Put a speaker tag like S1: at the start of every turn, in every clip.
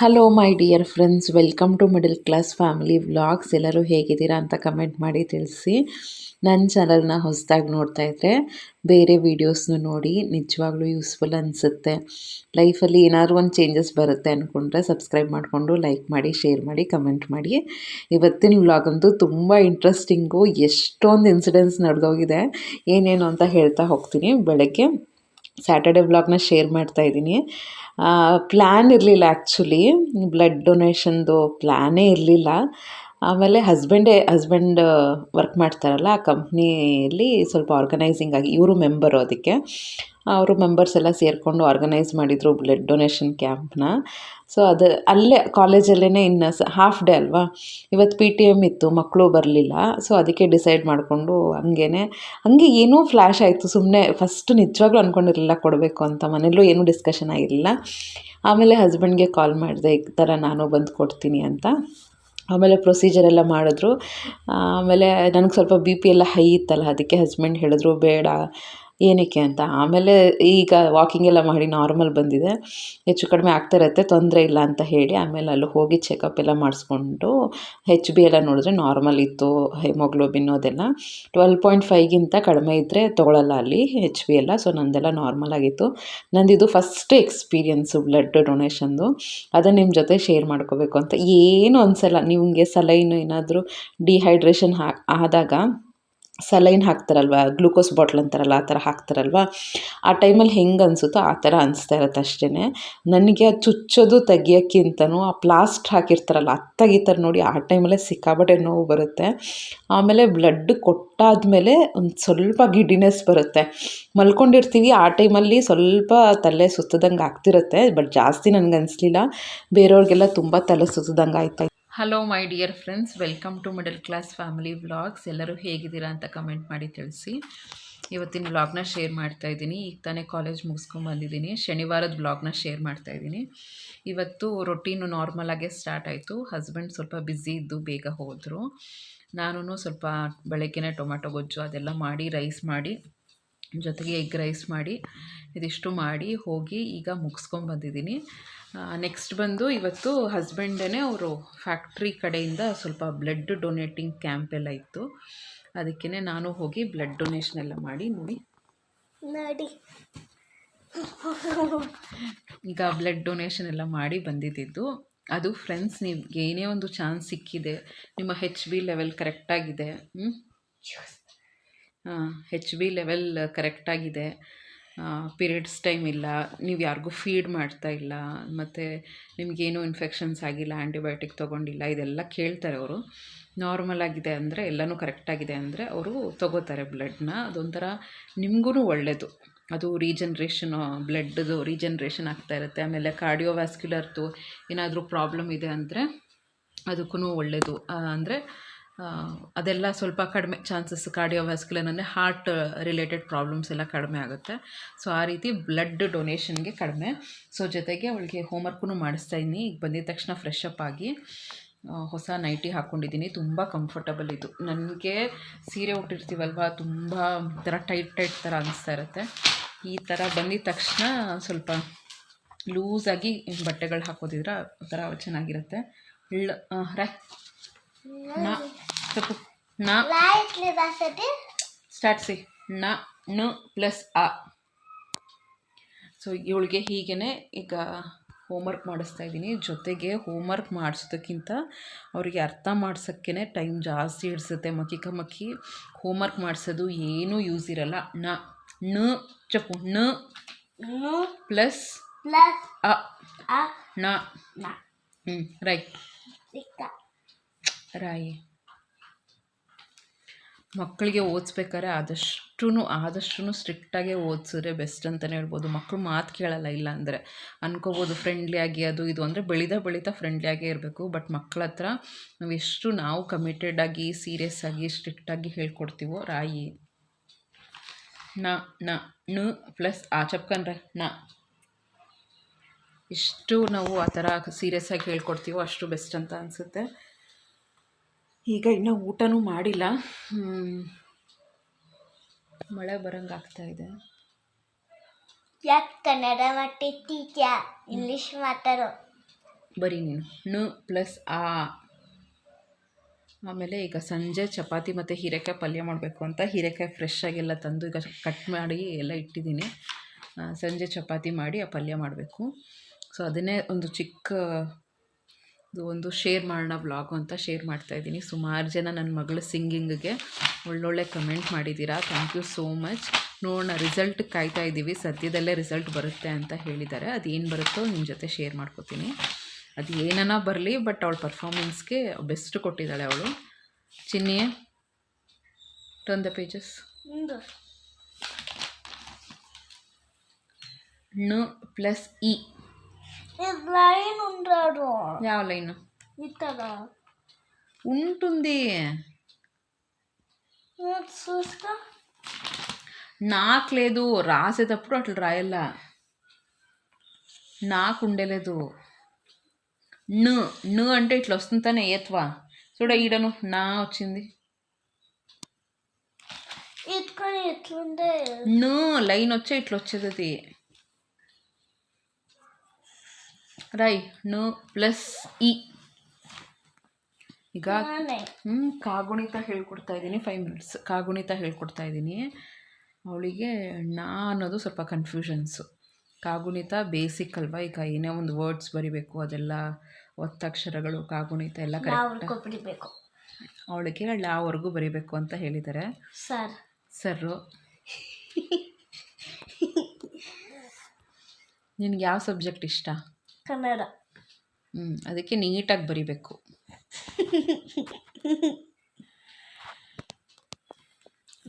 S1: Hello my dear friends welcome to middle class family vlogs ಎಲ್ಲರೂ ಹೇಗಿದ್ದೀರಾ ಅಂತ comment ಮಾಡಿ ತಿಳಿಸಿ. ನನ್ನ ಚಾನಲ್ನ ಹೊಸದಾಗಿ ನೋಡ್ತಾ ಇದ್ದರೆ ಬೇರೆ ವೀಡಿಯೋಸ್ನು ನೋಡಿ ನಿಜವಾಗ್ಲೂ ಯೂಸ್ಫುಲ್ ಅನಿಸುತ್ತೆ. ಲೈಫಲ್ಲಿ ಏನಾದರೂ ಒಂದು ಚೇಂಜಸ್ ಬರುತ್ತೆ ಅಂದ್ಕೊಂಡ್ರೆ ಸಬ್ಸ್ಕ್ರೈಬ್ ಮಾಡಿಕೊಂಡು ಲೈಕ್ ಮಾಡಿ ಶೇರ್ ಮಾಡಿ ಕಮೆಂಟ್ ಮಾಡಿ. ಇವತ್ತಿನ ವ್ಲಾಗ್ ಅಂತೂ ತುಂಬ ಇಂಟ್ರೆಸ್ಟಿಂಗು ಎಷ್ಟೊಂದು ಇನ್ಸಿಡೆಂಟ್ಸ್ ನಡೆದೋಗಿದೆ. ಏನೇನು ಅಂತ ಹೇಳ್ತಾ ಹೋಗ್ತೀನಿ. ಬೆಳಗ್ಗೆ ಸ್ಯಾಟರ್ಡೆ ವ್ಲಾಗ್ನ ಶೇರ್ ಮಾಡ್ತಾ ಇದ್ದೀನಿ. ಪ್ಲ್ಯಾನ್ ಇರಲಿಲ್ಲ ಆ್ಯಕ್ಚುಲಿ ಬ್ಲಡ್ ಡೊನೇಷನ್ದು ಪ್ಲ್ಯಾನೇ ಇರಲಿಲ್ಲ. ಆಮೇಲೆ ಹಸ್ಬೆಂಡೇ ಹಸ್ಬೆಂಡ್ ವರ್ಕ್ ಮಾಡ್ತಾರಲ್ಲ, ಆ ಕಂಪ್ನಿಯಲ್ಲಿ ಸ್ವಲ್ಪ ಆರ್ಗನೈಸಿಂಗ್ ಆಗಿ ಇವರು ಮೆಂಬರು ಅದಕ್ಕೆ. ಅವರು ಮೆಂಬರ್ಸ್ ಎಲ್ಲ ಸೇರಿಕೊಂಡು ಆರ್ಗನೈಸ್ ಮಾಡಿದರು ಬ್ಲಡ್ ಡೊನೇಷನ್ ಕ್ಯಾಂಪ್ನ ಸೊ ಅದು ಅಲ್ಲೇ ಕಾಲೇಜಲ್ಲೇ ಇನ್ನು ಸ ಹಾಫ್ ಡೇ ಅಲ್ವಾ? ಇವತ್ತು ಪಿ ಟಿ ಎಂ ಇತ್ತು ಮಕ್ಕಳು ಬರಲಿಲ್ಲ. ಸೊ ಅದಕ್ಕೆ ಡಿಸೈಡ್ ಮಾಡಿಕೊಂಡು ಹಂಗೇ ಹಂಗೆ ಏನೋ ಫ್ಲ್ಯಾಶ್ ಆಯಿತು ಸುಮ್ಮನೆ ಫಸ್ಟ್ ನಿಜವಾಗ್ಲೂ ಅಂದ್ಕೊಂಡಿರಲಿಲ್ಲ ಕೊಡಬೇಕು ಅಂತ ಮನೇಲೂ ಏನೂ ಡಿಸ್ಕಷನ್ ಆಗಿರಲಿಲ್ಲ. ಆಮೇಲೆ ಹಸ್ಬೆಂಡ್ಗೆ ಕಾಲ್ ಮಾಡಿದೆ, ಈ ಥರ ನಾನು ಬಂದು ಕೊಡ್ತೀನಿ ಅಂತ. ಆಮೇಲೆ ಪ್ರೊಸೀಜರ್ ಎಲ್ಲ ಮಾಡಿದ್ರು. ಆಮೇಲೆ ನನಗೆ ಸ್ವಲ್ಪ ಬಿ ಪಿ ಎಲ್ಲ ಹೈ ಇತ್ತಲ್ಲ ಅದಕ್ಕೆ ಹಸ್ಬೆಂಡ್ ಹೇಳಿದ್ರು, ಬೇಡ. ಏನಕ್ಕೆ ಅಂತ. ಆಮೇಲೆ ಈಗ ವಾಕಿಂಗ್ ಎಲ್ಲ ಮಾಡಿ ನಾರ್ಮಲ್ ಬಂದಿದೆ. ಹೆಚ್ಚು ಕಡಿಮೆ ಆಗ್ತಾ ಇರುತ್ತೆ, ತೊಂದರೆ ಇಲ್ಲ ಅಂತ ಹೇಳಿ ಆಮೇಲೆ ಅಲ್ಲಿ ಹೋಗಿ ಚೆಕಪ್ ಎಲ್ಲ ಮಾಡಿಸ್ಕೊಂಡು ಹೆಚ್ ಬಿ ಎಲ್ಲ ನೋಡಿದ್ರೆ ನಾರ್ಮಲ್ ಇತ್ತು ಹೆಮೋಗ್ಲೋಬಿನ್ ಅದೆಲ್ಲ. ಟ್ವೆಲ್ ಪಾಯಿಂಟ್ ಫೈವ್ಗಿಂತ ಕಡಿಮೆ ಇದ್ದರೆ ತೊಗೊಳಲ್ಲ ಅಲ್ಲಿ ಹೆಚ್ ಬಿ ಎಲ್ಲ ಸೊ ನಂದೆಲ್ಲ ನಾರ್ಮಲ್ ಆಗಿತ್ತು. ನಂದಿದು ಫಸ್ಟ್ ಎಕ್ಸ್ಪೀರಿಯನ್ಸು ಬ್ಲಡ್ ಡೊನೇಷನ್ದು ಅದನ್ನು ನಿಮ್ಮ ಜೊತೆ ಶೇರ್ ಮಾಡ್ಕೋಬೇಕು ಅಂತ. ಏನು ಅನಿಸಲ್ಲ, ನಿಮಗೆ ಸಲೈನು ಏನಾದರೂ ಡಿಹೈಡ್ರೇಷನ್ ಆದಾಗ ಸಲೈನ್ ಹಾಕ್ತಾರಲ್ವ? ಗ್ಲೂಕೋಸ್ ಬಾಟ್ಲ್ ಅಂತಾರಲ್ಲ, ಆ ಥರ ಹಾಕ್ತಾರಲ್ವ? ಆ ಟೈಮಲ್ಲಿ ಹೆಂಗೆ ಅನಿಸುತ್ತೋ ಆ ಥರ ಅನಿಸ್ತಾ ಇರುತ್ತೆ ಅಷ್ಟೇ ನನಗೆ ಆ ಚುಚ್ಚೋದು, ತೆಗಿಯೋಕ್ಕಿಂತನೂ ಆ ಪ್ಲಾಸ್ಟ್ ಹಾಕಿರ್ತಾರಲ್ಲ ಅದು ನೋಡಿ ಆ ಟೈಮಲ್ಲೇ ಸಿಕ್ಕಾಬಟ್ಟೆ ನೋವು ಬರುತ್ತೆ. ಆಮೇಲೆ ಬ್ಲಡ್ ಕೊಟ್ಟಾದಮೇಲೆ ಒಂದು ಸ್ವಲ್ಪ ಗಿಡಿನೆಸ್ ಬರುತ್ತೆ. ಮಲ್ಕೊಂಡಿರ್ತೀವಿ, ಆ ಟೈಮಲ್ಲಿ ಸ್ವಲ್ಪ ತಲೆ ಸುತ್ತದಂಗೆ ಆಗ್ತಿರುತ್ತೆ ಬಟ್ ಜಾಸ್ತಿ ನನಗೆ ಅನಿಸ್ಲಿಲ್ಲ. ಬೇರೆಯವ್ರಿಗೆಲ್ಲ ತುಂಬ ತಲೆ ಸುತ್ತದಂಗೆ ಆಯ್ತು hello my dear friends welcome to middle class family vlogs ಎಲ್ಲರೂ ಹೇಗಿದ್ದೀರಾ ಅಂತ ಕಮೆಂಟ್ ಮಾಡಿ ತಿಳಿಸಿ. ಇವತ್ತಿನ ವ್ಲಾಗ್ನ ಶೇರ್ ಮಾಡ್ತಾ ಇದ್ದೀನಿ. ಈಗ ತಾನೇ ಕಾಲೇಜ್ ಮುಗಿಸ್ಕೊಂಬಂದಿದ್ದೀನಿ ಶನಿವಾರದ ವ್ಲಾಗ್ನ ಶೇರ್ ಮಾಡ್ತಾ ಇದ್ದೀನಿ. ಇವತ್ತು ರೊಟೀನು ನಾರ್ಮಲಾಗೇ ಸ್ಟಾರ್ಟ್ ಆಯಿತು. ಹಸ್ಬೆಂಡ್ ಸ್ವಲ್ಪ ಬ್ಯುಸಿ ಇದ್ದು ಬೇಗ ಹೋದರು. ನಾನು ಸ್ವಲ್ಪ ಬೆಳಗ್ಗೆನೇ ಟೊಮೆಟೊ ಗೊಜ್ಜು ಅದೆಲ್ಲ ಮಾಡಿ ರೈಸ್ ಮಾಡಿ ಜೊತೆಗೆ ಎಗ್ ರೈಸ್ ಮಾಡಿ ಇದಿಷ್ಟು ಮಾಡಿ ಹೋಗಿ ಈಗ ಮುಗಿಸ್ಕೊಂಬಂದಿದ್ದೀನಿ ನೆಕ್ಸ್ಟ್ ಬಂದು ಇವತ್ತು ಹಸ್ಬೆಂಡೇ ಅವರು ಫ್ಯಾಕ್ಟ್ರಿ ಕಡೆಯಿಂದ ಸ್ವಲ್ಪ ಬ್ಲಡ್ ಡೊನೇಟಿಂಗ್ ಕ್ಯಾಂಪ್ ಎಲ್ಲ ಇತ್ತು. ಅದಕ್ಕೇ ನಾನು ಹೋಗಿ ಬ್ಲಡ್ ಡೊನೇಷನ್ ಎಲ್ಲ ಮಾಡಿ ನೋಡಿ.
S2: ನೋಡಿ.
S1: ಈಗ ಬ್ಲಡ್ ಡೊನೇಷನ್ ಎಲ್ಲ ಮಾಡಿ ಬಂದಿದ್ದಿದ್ದು. ಅದು ಫ್ರೆಂಡ್ಸ್ ನಿಮ್ಗೆ ಏನೇ ಒಂದು ಚಾನ್ಸ್ ಸಿಕ್ಕಿದೆ ನಿಮ್ಮ ಹೆಚ್ ಬಿ ಲೆವೆಲ್ ಕರೆಕ್ಟಾಗಿದೆ ಹೆಚ್ ಬಿ ಲೆವೆಲ್ ಕರೆಕ್ಟಾಗಿದೆ ಪೀರಿಯಡ್ಸ್ ಟೈಮ್ ಇಲ್ಲ. ನೀವು ಯಾರಿಗೂ ಫೀಡ್ ಮಾಡ್ತಾ ಇಲ್ಲ. ಮತ್ತು ನಿಮಗೇನು ಇನ್ಫೆಕ್ಷನ್ಸ್ ಆಗಿಲ್ಲ ಆ್ಯಂಟಿಬಯೋಟಿಕ್ ತೊಗೊಂಡಿಲ್ಲ, ಇದೆಲ್ಲ ಕೇಳ್ತಾರೆ ಅವರು. ನಾರ್ಮಲ್ ಆಗಿದೆ ಅಂದರೆ ಎಲ್ಲನೂ ಕರೆಕ್ಟಾಗಿದೆ ಅಂದರೆ ಅವರು ತೊಗೋತಾರೆ ಬ್ಲಡ್ನ ಅದೊಂಥರ ನಿಮಗೂ ಒಳ್ಳೆಯದು ಅದು ರೀಜನ್ರೇಷನ್ ಬ್ಲಡ್ದು ರೀಜನ್ರೇಷನ್ ಆಗ್ತಾ ಇರುತ್ತೆ. ಆಮೇಲೆ ಕಾರ್ಡಿಯೋವ್ಯಾಸ್ಕ್ಯುಲರ್ದು ಏನಾದರೂ ಪ್ರಾಬ್ಲಮ್ ಇದೆ ಅಂದರೆ ಅದಕ್ಕೂ ಒಳ್ಳೆಯದು ಅಂದರೆ ಅದೆಲ್ಲ ಸ್ವಲ್ಪ ಕಡಿಮೆ ಚಾನ್ಸಸ್ ಕಾರ್ಡಿಯೋವ್ಯಾಸ್ಕ್ಯುಲರ್ ಅಂದರೆ ಹಾರ್ಟ್ ರಿಲೇಟೆಡ್ ಪ್ರಾಬ್ಲಮ್ಸ್ ಎಲ್ಲ ಕಡಿಮೆ ಆಗುತ್ತೆ. ಸೊ ಆ ರೀತಿ ಬ್ಲಡ್ ಡೊನೇಷನ್ಗೆ ಕಡಿಮೆ. ಸೊ ಜೊತೆಗೆ ಅವಳಿಗೆ ಹೋಮ್ವರ್ಕೂ ಮಾಡಿಸ್ತಾ ಇದ್ದೀನಿ. ಈಗ ಬಂದಿದ ತಕ್ಷಣ ಫ್ರೆಶ್ ಅಪ್ ಆಗಿ ಹೊಸ ನೈಟಿ ಹಾಕ್ಕೊಂಡಿದ್ದೀನಿ ತುಂಬ ಕಂಫರ್ಟಬಲ್ ಇದು. ನನಗೆ ಸೀರೆ ಉಟ್ಟಿರ್ತೀವಲ್ವ, ತುಂಬ ಥರ ಟೈಟ್ ಟೈಟ್ ಥರ ಅನಿಸ್ತಾ ಇರುತ್ತೆ. ಈ ಥರ ಬಂದಿದ ತಕ್ಷಣ ಸ್ವಲ್ಪ ಲೂಸಾಗಿ ಬಟ್ಟೆಗಳು ಹಾಕೋದಿದ್ರೆ ಒಂಥರ ಚೆನ್ನಾಗಿರುತ್ತೆ. ಇಳ್ಳು ರೈ
S2: ಬಾಸಟಿ
S1: ಸ್ಟಾರ್ಟ್ ಸಿ ನ ನು ಪ್ಲಸ್ ಅ ಸೊ ಇವಳಿಗೆ ಹೀಗೇನೆ ಈಗ ಹೋಮ್ವರ್ಕ್ ಮಾಡಿಸ್ತಾ ಇದ್ದೀನಿ. ಜೊತೆಗೆ ಹೋಮ್ವರ್ಕ್ ಮಾಡಿಸೋದಕ್ಕಿಂತ ಅವರಿಗೆ ಅರ್ಥ ಮಾಡ್ಸೋಕ್ಕೇ ಟೈಮ್ ಜಾಸ್ತಿ ಹಿಡಿಸುತ್ತೆ. ಮಕ್ಕಿ ಮಕ್ಕಿ ಹೋಮ್ವರ್ಕ್ ಮಾಡಿಸೋದು ಏನೂ ಯೂಸ್ ಇರಲ್ಲ. ನ ನ ಚಪ್ಪು. ನ ಪ್ಲಸ್
S2: ಪ್ಲಸ್
S1: ಅ ನ ಹ್ಞೂ ರೈಟ್
S2: ಸಿಕ್ಕ
S1: ರಾಯಿ. ಮಕ್ಕಳಿಗೆ ಓದಿಸ್ಬೇಕಾದ್ರೆ ಆದಷ್ಟು ಆದಷ್ಟು ಸ್ಟ್ರಿಕ್ಟಾಗೇ ಓದಿಸಿದ್ರೆ ಬೆಸ್ಟ್ ಅಂತಲೇ ಹೇಳ್ಬೋದು. ಮಕ್ಕಳು ಮಾತು ಕೇಳಲ್ಲ, ಇಲ್ಲ ಅಂದರೆ. ಅನ್ಕೋಬೋದು ಫ್ರೆಂಡ್ಲಿಯಾಗಿ ಅದು ಇದು ಅಂದರೆ ಬೆಳೀತಾ ಬೆಳೀತಾ ಫ್ರೆಂಡ್ಲಿಯಾಗೇ ಇರಬೇಕು. ಬಟ್ ಮಕ್ಕಳ ಹತ್ರ ನಾವು ಎಷ್ಟು ನಾವು ಕಮಿಟೆಡ್ ಆಗಿ ಸೀರಿಯಸ್ ಆಗಿ ಸ್ಟ್ರಿಕ್ಟಾಗಿ ಹೇಳ್ಕೊಡ್ತೀವೋ ರಾಯಿ. ನ ನ, ನು ಪ್ಲಸ್ ಆ ಚಪ್ಕನ್ರೆ ನ. ಎಷ್ಟು ನಾವು ಆ ಥರ ಸೀರಿಯಸ್ ಆಗಿ ಹೇಳ್ಕೊಡ್ತೀವೋ ಅಷ್ಟು ಬೆಸ್ಟ್ ಅಂತ ಅನಿಸುತ್ತೆ. ಈಗ ಇನ್ನೂ ಊಟನೂ ಮಾಡಿಲ್ಲ. ಮಳೆ ಬರಂಗೆ ಆಗ್ತಾ ಇದೆ.
S2: ಯಾಕೆ ಕನ್ನಡ ಮತ್ತೆ ಟೀಚಾ ಇಂಗ್ಲಿಷ್ ಮಾತಾಡೋ?
S1: ಬರೀ ನೀನು. ನು ಪ್ಲಸ್ ಆ. ಆಮೇಲೆ ಈಗ ಸಂಜೆ ಚಪಾತಿ ಮತ್ತು ಹೀರೆಕಾಯಿ ಪಲ್ಯ ಮಾಡಬೇಕು ಅಂತ ಹೀರೆಕಾಯಿ ಫ್ರೆಶ್ ಆಗೆಲ್ಲ ತಂದು ಈಗ ಕಟ್ ಮಾಡಿ ಎಲ್ಲ ಇಟ್ಟಿದ್ದೀನಿ. ಸಂಜೆ ಚಪಾತಿ ಮಾಡಿ ಆ ಪಲ್ಯ ಮಾಡಬೇಕು. ಸೊ ಅದನ್ನೇ ಒಂದು ಚಿಕ್ಕ ಇದು ಒಂದು ಶೇರ್ ಮಾಡೋಣ ವ್ಲಾಗು ಅಂತ ಶೇರ್ ಮಾಡ್ತಾ ಇದ್ದೀನಿ. ಸುಮಾರು ಜನ ನನ್ನ ಮಗಳ ಸಿಂಗಿಂಗಿಗೆ ಒಳ್ಳೊಳ್ಳೆ ಕಮೆಂಟ್ ಮಾಡಿದ್ದೀರಾ. Thank you so much. ನೋಡೋಣ ರಿಸಲ್ಟ್ ಕಾಯ್ತಾ ಇದ್ದೀವಿ. ಸದ್ಯದಲ್ಲೇ ರಿಸಲ್ಟ್ ಬರುತ್ತೆ ಅಂತ ಹೇಳಿದ್ದಾರೆ. ಅದು ಏನು ಬರುತ್ತೋ ನಿಮ್ಮ ಜೊತೆ ಶೇರ್ ಮಾಡ್ಕೋತೀನಿ. ಅದು ಏನನ ಬರಲಿ ಬಟ್ ಅವಳ ಪರ್ಫಾರ್ಮೆನ್ಸ್ಗೆ ಬೆಸ್ಟ್ ಕೊಟ್ಟಿದ್ದಾಳೆ ಅವಳು. ಚಿನ್ನಿ ಟರ್ನ್ ದ ಪೇಜಸ್ ಣ ಪ್ಲಸ್ ಇ.
S2: లైన్ ఉంటాడు
S1: ಯಾವ లైన్
S2: ఇక్కడ
S1: ఉంటుంది.
S2: Hmm, చూస్తా.
S1: నాకు లేదు రాసేటప్పుడు అట్లా రాయల్లా. నాకు ఉండలేదు ను ను అంటే ఇట్లా వస్తుంది తనే ఏత్వా. చూడ ఈడను నా వచ్చింది.
S2: ఇక్కడ ఎట్లుండే?
S1: ను లైన్ వచ్చే ఇట్లా వచ్చేది. అది రై ನು ಪ್ಲಸ್ ಇ. ಈಗ ಹ್ಞೂ ಕಾಗುಣಿತ ಹೇಳ್ಕೊಡ್ತಾ ಇದ್ದೀನಿ ಫೈವ್ ಮಿನಿಟ್ಸ್ ಕಾಗುಣಿತ ಹೇಳ್ಕೊಡ್ತಾ ಇದ್ದೀನಿ. ಅವಳಿಗೆ ನಾ ಅನ್ನೋದು ಸ್ವಲ್ಪ ಕನ್ಫ್ಯೂಷನ್ಸು ಕಾಗುಣಿತ ಬೇಸಿಕ್ ಅಲ್ವಾ? ಈಗ ಏನೇ ಒಂದು ವರ್ಡ್ಸ್ ಬರಿಬೇಕು ಅದೆಲ್ಲ ಒತ್ತಕ್ಷರಗಳು ಕಾಗುಣಿತ ಎಲ್ಲ ಕರೆಕ್ಟ್ ಅವಳಿಗೆ ಲಾವರೆಗೂ ಬರಿಬೇಕು. ಅಂತ ಹೇಳಿದ್ದಾರೆ.
S2: ಸರ್.
S1: ಸರ್ರು ನಿನ್ಗೆ ಯಾವ ಸಬ್ಜೆಕ್ಟ್ ಇಷ್ಟ?
S2: ಕನ್ನಡ.
S1: ಹ್ಞೂ ಅದಕ್ಕೆ ನೀಟಾಗಿ ಬರಿಬೇಕು.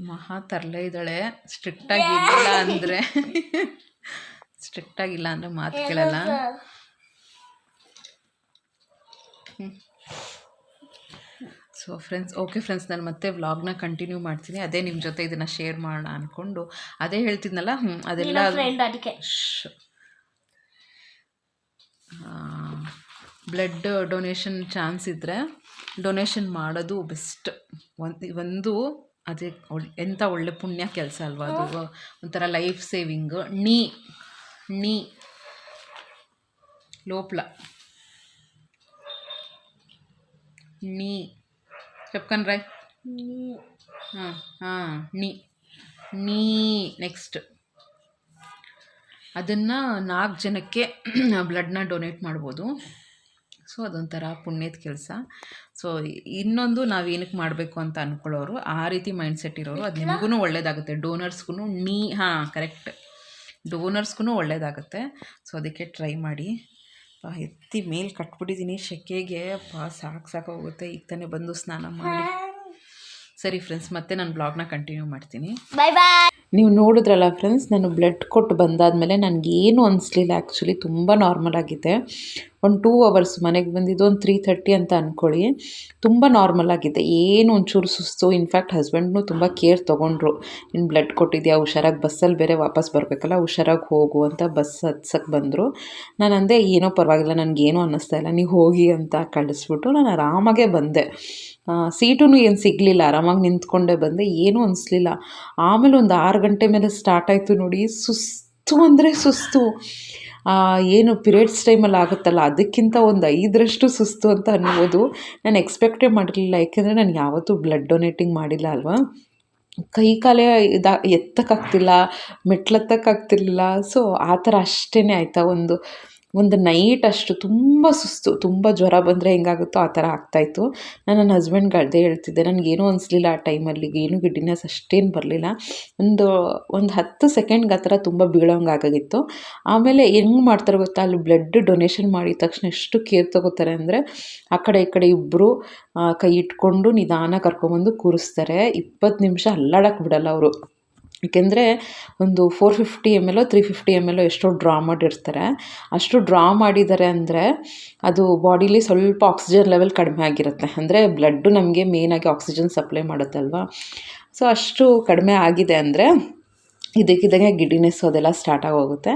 S1: ಮಹಾ ತರಲೆ ಇದ್ದಾಳೆ. ಸ್ಟ್ರಿಕ್ಟಾಗಿ ಇಲ್ಲ ಅಂದರೆ ಸ್ಟ್ರಿಕ್ಟಾಗಿಲ್ಲ ಅಂದರೆ ಮಾತು ಕೇಳಲ್ಲ. ಸೊ ಫ್ರೆಂಡ್ಸ್ ಓಕೆ ಫ್ರೆಂಡ್ಸ್ ನಾನು ಮತ್ತೆ ವ್ಲಾಗ್ನ ಕಂಟಿನ್ಯೂ ಮಾಡ್ತೀನಿ. ಅದೇ ನಿಮ್ಮ ಜೊತೆ ಇದನ್ನು ಶೇರ್ ಮಾಡೋಣ ಅಂದ್ಕೊಂಡು ಅದೇ ಹೇಳ್ತಿದ್ನಲ್ಲ ಹ್ಞೂ ಅದೆಲ್ಲ
S2: ಫ್ರೆಂಡ್ ಅದಕ್ಕೆ
S1: ಬ್ಲಡ್ ಡೊನೇಷನ್ ಚಾನ್ಸ್ ಇದ್ದರೆ ಡೊನೇಷನ್ ಮಾಡೋದು ಬೆಸ್ಟ್ ಒಂದು ಒಂದು ಅದೇ ಒಳ್ ಎಂಥ ಒಳ್ಳೆ ಪುಣ್ಯ ಕೆಲಸ ಅಲ್ವಾ ಅದು ಒಂಥರ ಲೈಫ್ ಸೇವಿಂಗ್ ನೀ ನೀ లోపల నీ చెప్పుకొని రాయ్ ಹಾಂ ನೀ ನೀ ನೆಕ್ಸ್ಟ್ ಅದನ್ನು ನಾಲ್ಕು ಜನಕ್ಕೆ ಬ್ಲಡ್ನ ಡೊನೇಟ್ ಮಾಡ್ಬೋದು ಸೊ ಅದೊಂಥರ ಪುಣ್ಯದ ಕೆಲಸ. ಸೊ ಇನ್ನೊಂದು ನಾವು ಏನಕ್ಕೆ ಮಾಡಬೇಕು ಅಂತ ಅಂದ್ಕೊಳ್ಳೋರು ಆ ರೀತಿ ಮೈಂಡ್ಸೆಟ್ ಇರೋರು ಅದು ನಿಮಗೂ ಒಳ್ಳೇದಾಗುತ್ತೆ. ಡೋನರ್ಸ್ಗೂ ನೀ ಹಾಂ ಕರೆಕ್ಟ್ ಡೋನರ್ಸ್ಗೂ ಒಳ್ಳೇದಾಗುತ್ತೆ. ಸೊ ಅದಕ್ಕೆ ಟ್ರೈ ಮಾಡಿ. ಎತ್ತಿ ಮೇಲೆ ಕಟ್ಬಿಟ್ಟಿದ್ದೀನಿ ಶೆಕೆಗೆ. ಪಾ ಸಾಕು ಸಾಕಾಗುತ್ತೆ ಈಗ ತಾನೇ ಬಂದು ಸ್ನಾನ ಮಾಡಿ. ಸರಿ ಫ್ರೆಂಡ್ಸ್ ಮತ್ತೆ ನಾನು ಬ್ಲಾಗ್ನ ಕಂಟಿನ್ಯೂ ಮಾಡ್ತೀನಿ.
S2: ಬಾಯ್ ಬಾಯ್
S1: ನೀವು ನೋಡಿದ್ರಲ್ಲ ಫ್ರೆಂಡ್ಸ್ ನಾನು ಬ್ಲಡ್ ಕೊಟ್ಟು ಬಂದಾದಮೇಲೆ ನನಗೇನು ಅನಿಸ್ಲಿಲ್ಲ ಆ್ಯಕ್ಚುಲಿ ತುಂಬ ನಾರ್ಮಲ್ ಆಗಿದೆ. ಒಂದು ಟೂ ಅವರ್ಸ್ ಮನೆಗೆ ಬಂದಿದ್ದು, ಒಂದು ತ್ರೀ ಥರ್ಟಿ ಅಂತ ಅಂದ್ಕೊಳ್ಳಿ ತುಂಬ ನಾರ್ಮಲ್ ಆಗಿದೆ. ಏನು ಒಂಚೂರು ಸುಸ್ತು. ಇನ್ಫ್ಯಾಕ್ಟ್ ಹಸ್ಬೆಂಡ್ನು ತುಂಬ ಕೇರ್ ತೊಗೊಂಡ್ರು. ನೀನು ಬ್ಲಡ್ ಕೊಟ್ಟಿದ್ಯಾ? ಹುಷಾರಾಗಿ ಬಸ್ಸಲ್ಲಿ ಬೇರೆ ವಾಪಸ್ ಬರಬೇಕಲ್ಲ, ಹುಷಾರಾಗಿ ಹೋಗು ಅಂತ ಬಸ್ ಹತ್ಸಕ್ಕೆ ಬಂದರು. ನಾನು ಅಂದೆ ಏನೋ ಪರವಾಗಿಲ್ಲ, ನನಗೇನು ಅನ್ನಿಸ್ತಾ ಇಲ್ಲ. ನೀವು ಹೋಗಿ ಅಂತ ಕಳಿಸ್ಬಿಟ್ಟು ನಾನು ಆರಾಮಾಗೆ ಬಂದೆ. ಸೀಟೂ ಏನು ಸಿಗಲಿಲ್ಲ, ಆರಾಮಾಗಿ ನಿಂತ್ಕೊಂಡೇ ಬಂದೆ, ಏನೂ ಅನಿಸ್ಲಿಲ್ಲ. ಆಮೇಲೆ ಒಂದು ಆರು ಗಂಟೆ ಮೇಲೆ ಸ್ಟಾರ್ಟ್ ಆಯಿತು ನೋಡಿ, ಸುಸ್ತು ಅಂದರೆ ಸುಸ್ತು. ಏನು ಪಿರಿಯಡ್ಸ್ ಟೈಮಲ್ಲಿ ಆಗುತ್ತಲ್ಲ, ಅದಕ್ಕಿಂತ ಒಂದು ಐದರಷ್ಟು ಸುಸ್ತು ಅಂತ ಅನ್ಬೋದು. ನಾನು ಎಕ್ಸ್ಪೆಕ್ಟೇ ಮಾಡಿರಲಿಲ್ಲ ಯಾಕೆಂದರೆ ನಾನು ಯಾವತ್ತೂ ಬ್ಲಡ್ ಡೊನೇಟಿಂಗ್ ಮಾಡಿಲ್ಲ ಅಲ್ವಾ? ಕೈ ಕಾಲೇ ಇದಾ, ಎತ್ತಕ್ಕಾಗ್ತಿಲ್ಲ, ಮೆಟ್ಲತ್ತಕ್ಕಾಗ್ತಿರ್ಲಿಲ್ಲ. ಸೊ ಆ ಥರ ಅಷ್ಟೇ ಆಯಿತಾ ಒಂದು ಒಂದು ನೈಟ್ ಅಷ್ಟು ತುಂಬ ಸುಸ್ತು, ತುಂಬ ಜ್ವರ ಬಂದರೆ ಹೆಂಗಾಗುತ್ತೋ ಆ ಥರ ಆಗ್ತಾಯಿತ್ತು ನಾನು ನನ್ನ ಹಸ್ಬೆಂಡ್ಗೆ ಅದೇ ಹೇಳ್ತಿದ್ದೆ ನನಗೇನೂ ಅನಿಸ್ಲಿಲ್ಲ ಆ ಟೈಮಲ್ಲಿ ಏನು ಗಿಡ್ಡಿನೆಸ್ ಅಷ್ಟೇನು ಬರಲಿಲ್ಲ. ಒಂದು ಒಂದು ಹತ್ತು ಸೆಕೆಂಡ್ಗೆ ಆ ಥರ ತುಂಬ ಬೀಳೋಂಗೆ ಆಗಾಗಿತ್ತು ಆಮೇಲೆ ಹೆಂಗೆ ಮಾಡ್ತಾರೆ ಗೊತ್ತಾ, ಅಲ್ಲಿ ಬ್ಲಡ್ ಡೊನೇಷನ್ ಮಾಡಿದ ತಕ್ಷಣ ಎಷ್ಟು ಕೇರ್ ತಗೋತಾರೆ ಅಂದರೆ, ಆ ಕಡೆ ಈ ಕಡೆ ಇಬ್ಬರು ಕೈ ಇಟ್ಕೊಂಡು ನಿಧಾನ ಕರ್ಕೊಂಬಂದು ಕೂರಿಸ್ತಾರೆ. ಇಪ್ಪತ್ತು ನಿಮಿಷ ಅಲ್ಲಾಡಕ್ಕೆ ಬಿಡಲ್ಲ ಅವರು. ಏಕೆಂದರೆ ಒಂದು ಫೋರ್ ಫಿಫ್ಟಿ ಎಂ ಎಲ್ಲೋ ತ್ರೀ ಫಿಫ್ಟಿ ಎಂ ಎಲ್ಲೋ ಎಷ್ಟೋ ಡ್ರಾ ಮಾಡಿರ್ತಾರೆ. ಅಷ್ಟು ಡ್ರಾ ಮಾಡಿದ್ದಾರೆ ಅಂದರೆ ಅದು ಬಾಡಿಲಿ ಸ್ವಲ್ಪ ಆಕ್ಸಿಜನ್ ಲೆವೆಲ್ ಕಡಿಮೆ ಆಗಿರುತ್ತೆ. ಅಂದರೆ ಬ್ಲಡ್ಡು ನಮಗೆ ಮೇಯ್ನಾಗಿ ಆಕ್ಸಿಜನ್ ಸಪ್ಲೈ ಮಾಡುತ್ತಲ್ವಾ? ಸೊ ಅಷ್ಟು ಕಡಿಮೆ ಆಗಿದೆ ಅಂದರೆ ಇದಕ್ಕಿದ್ದಂಗೆ ಗಿಡಿನೆಸ್ ಅದೆಲ್ಲ ಸ್ಟಾರ್ಟ್ ಆಗೋಗುತ್ತೆ.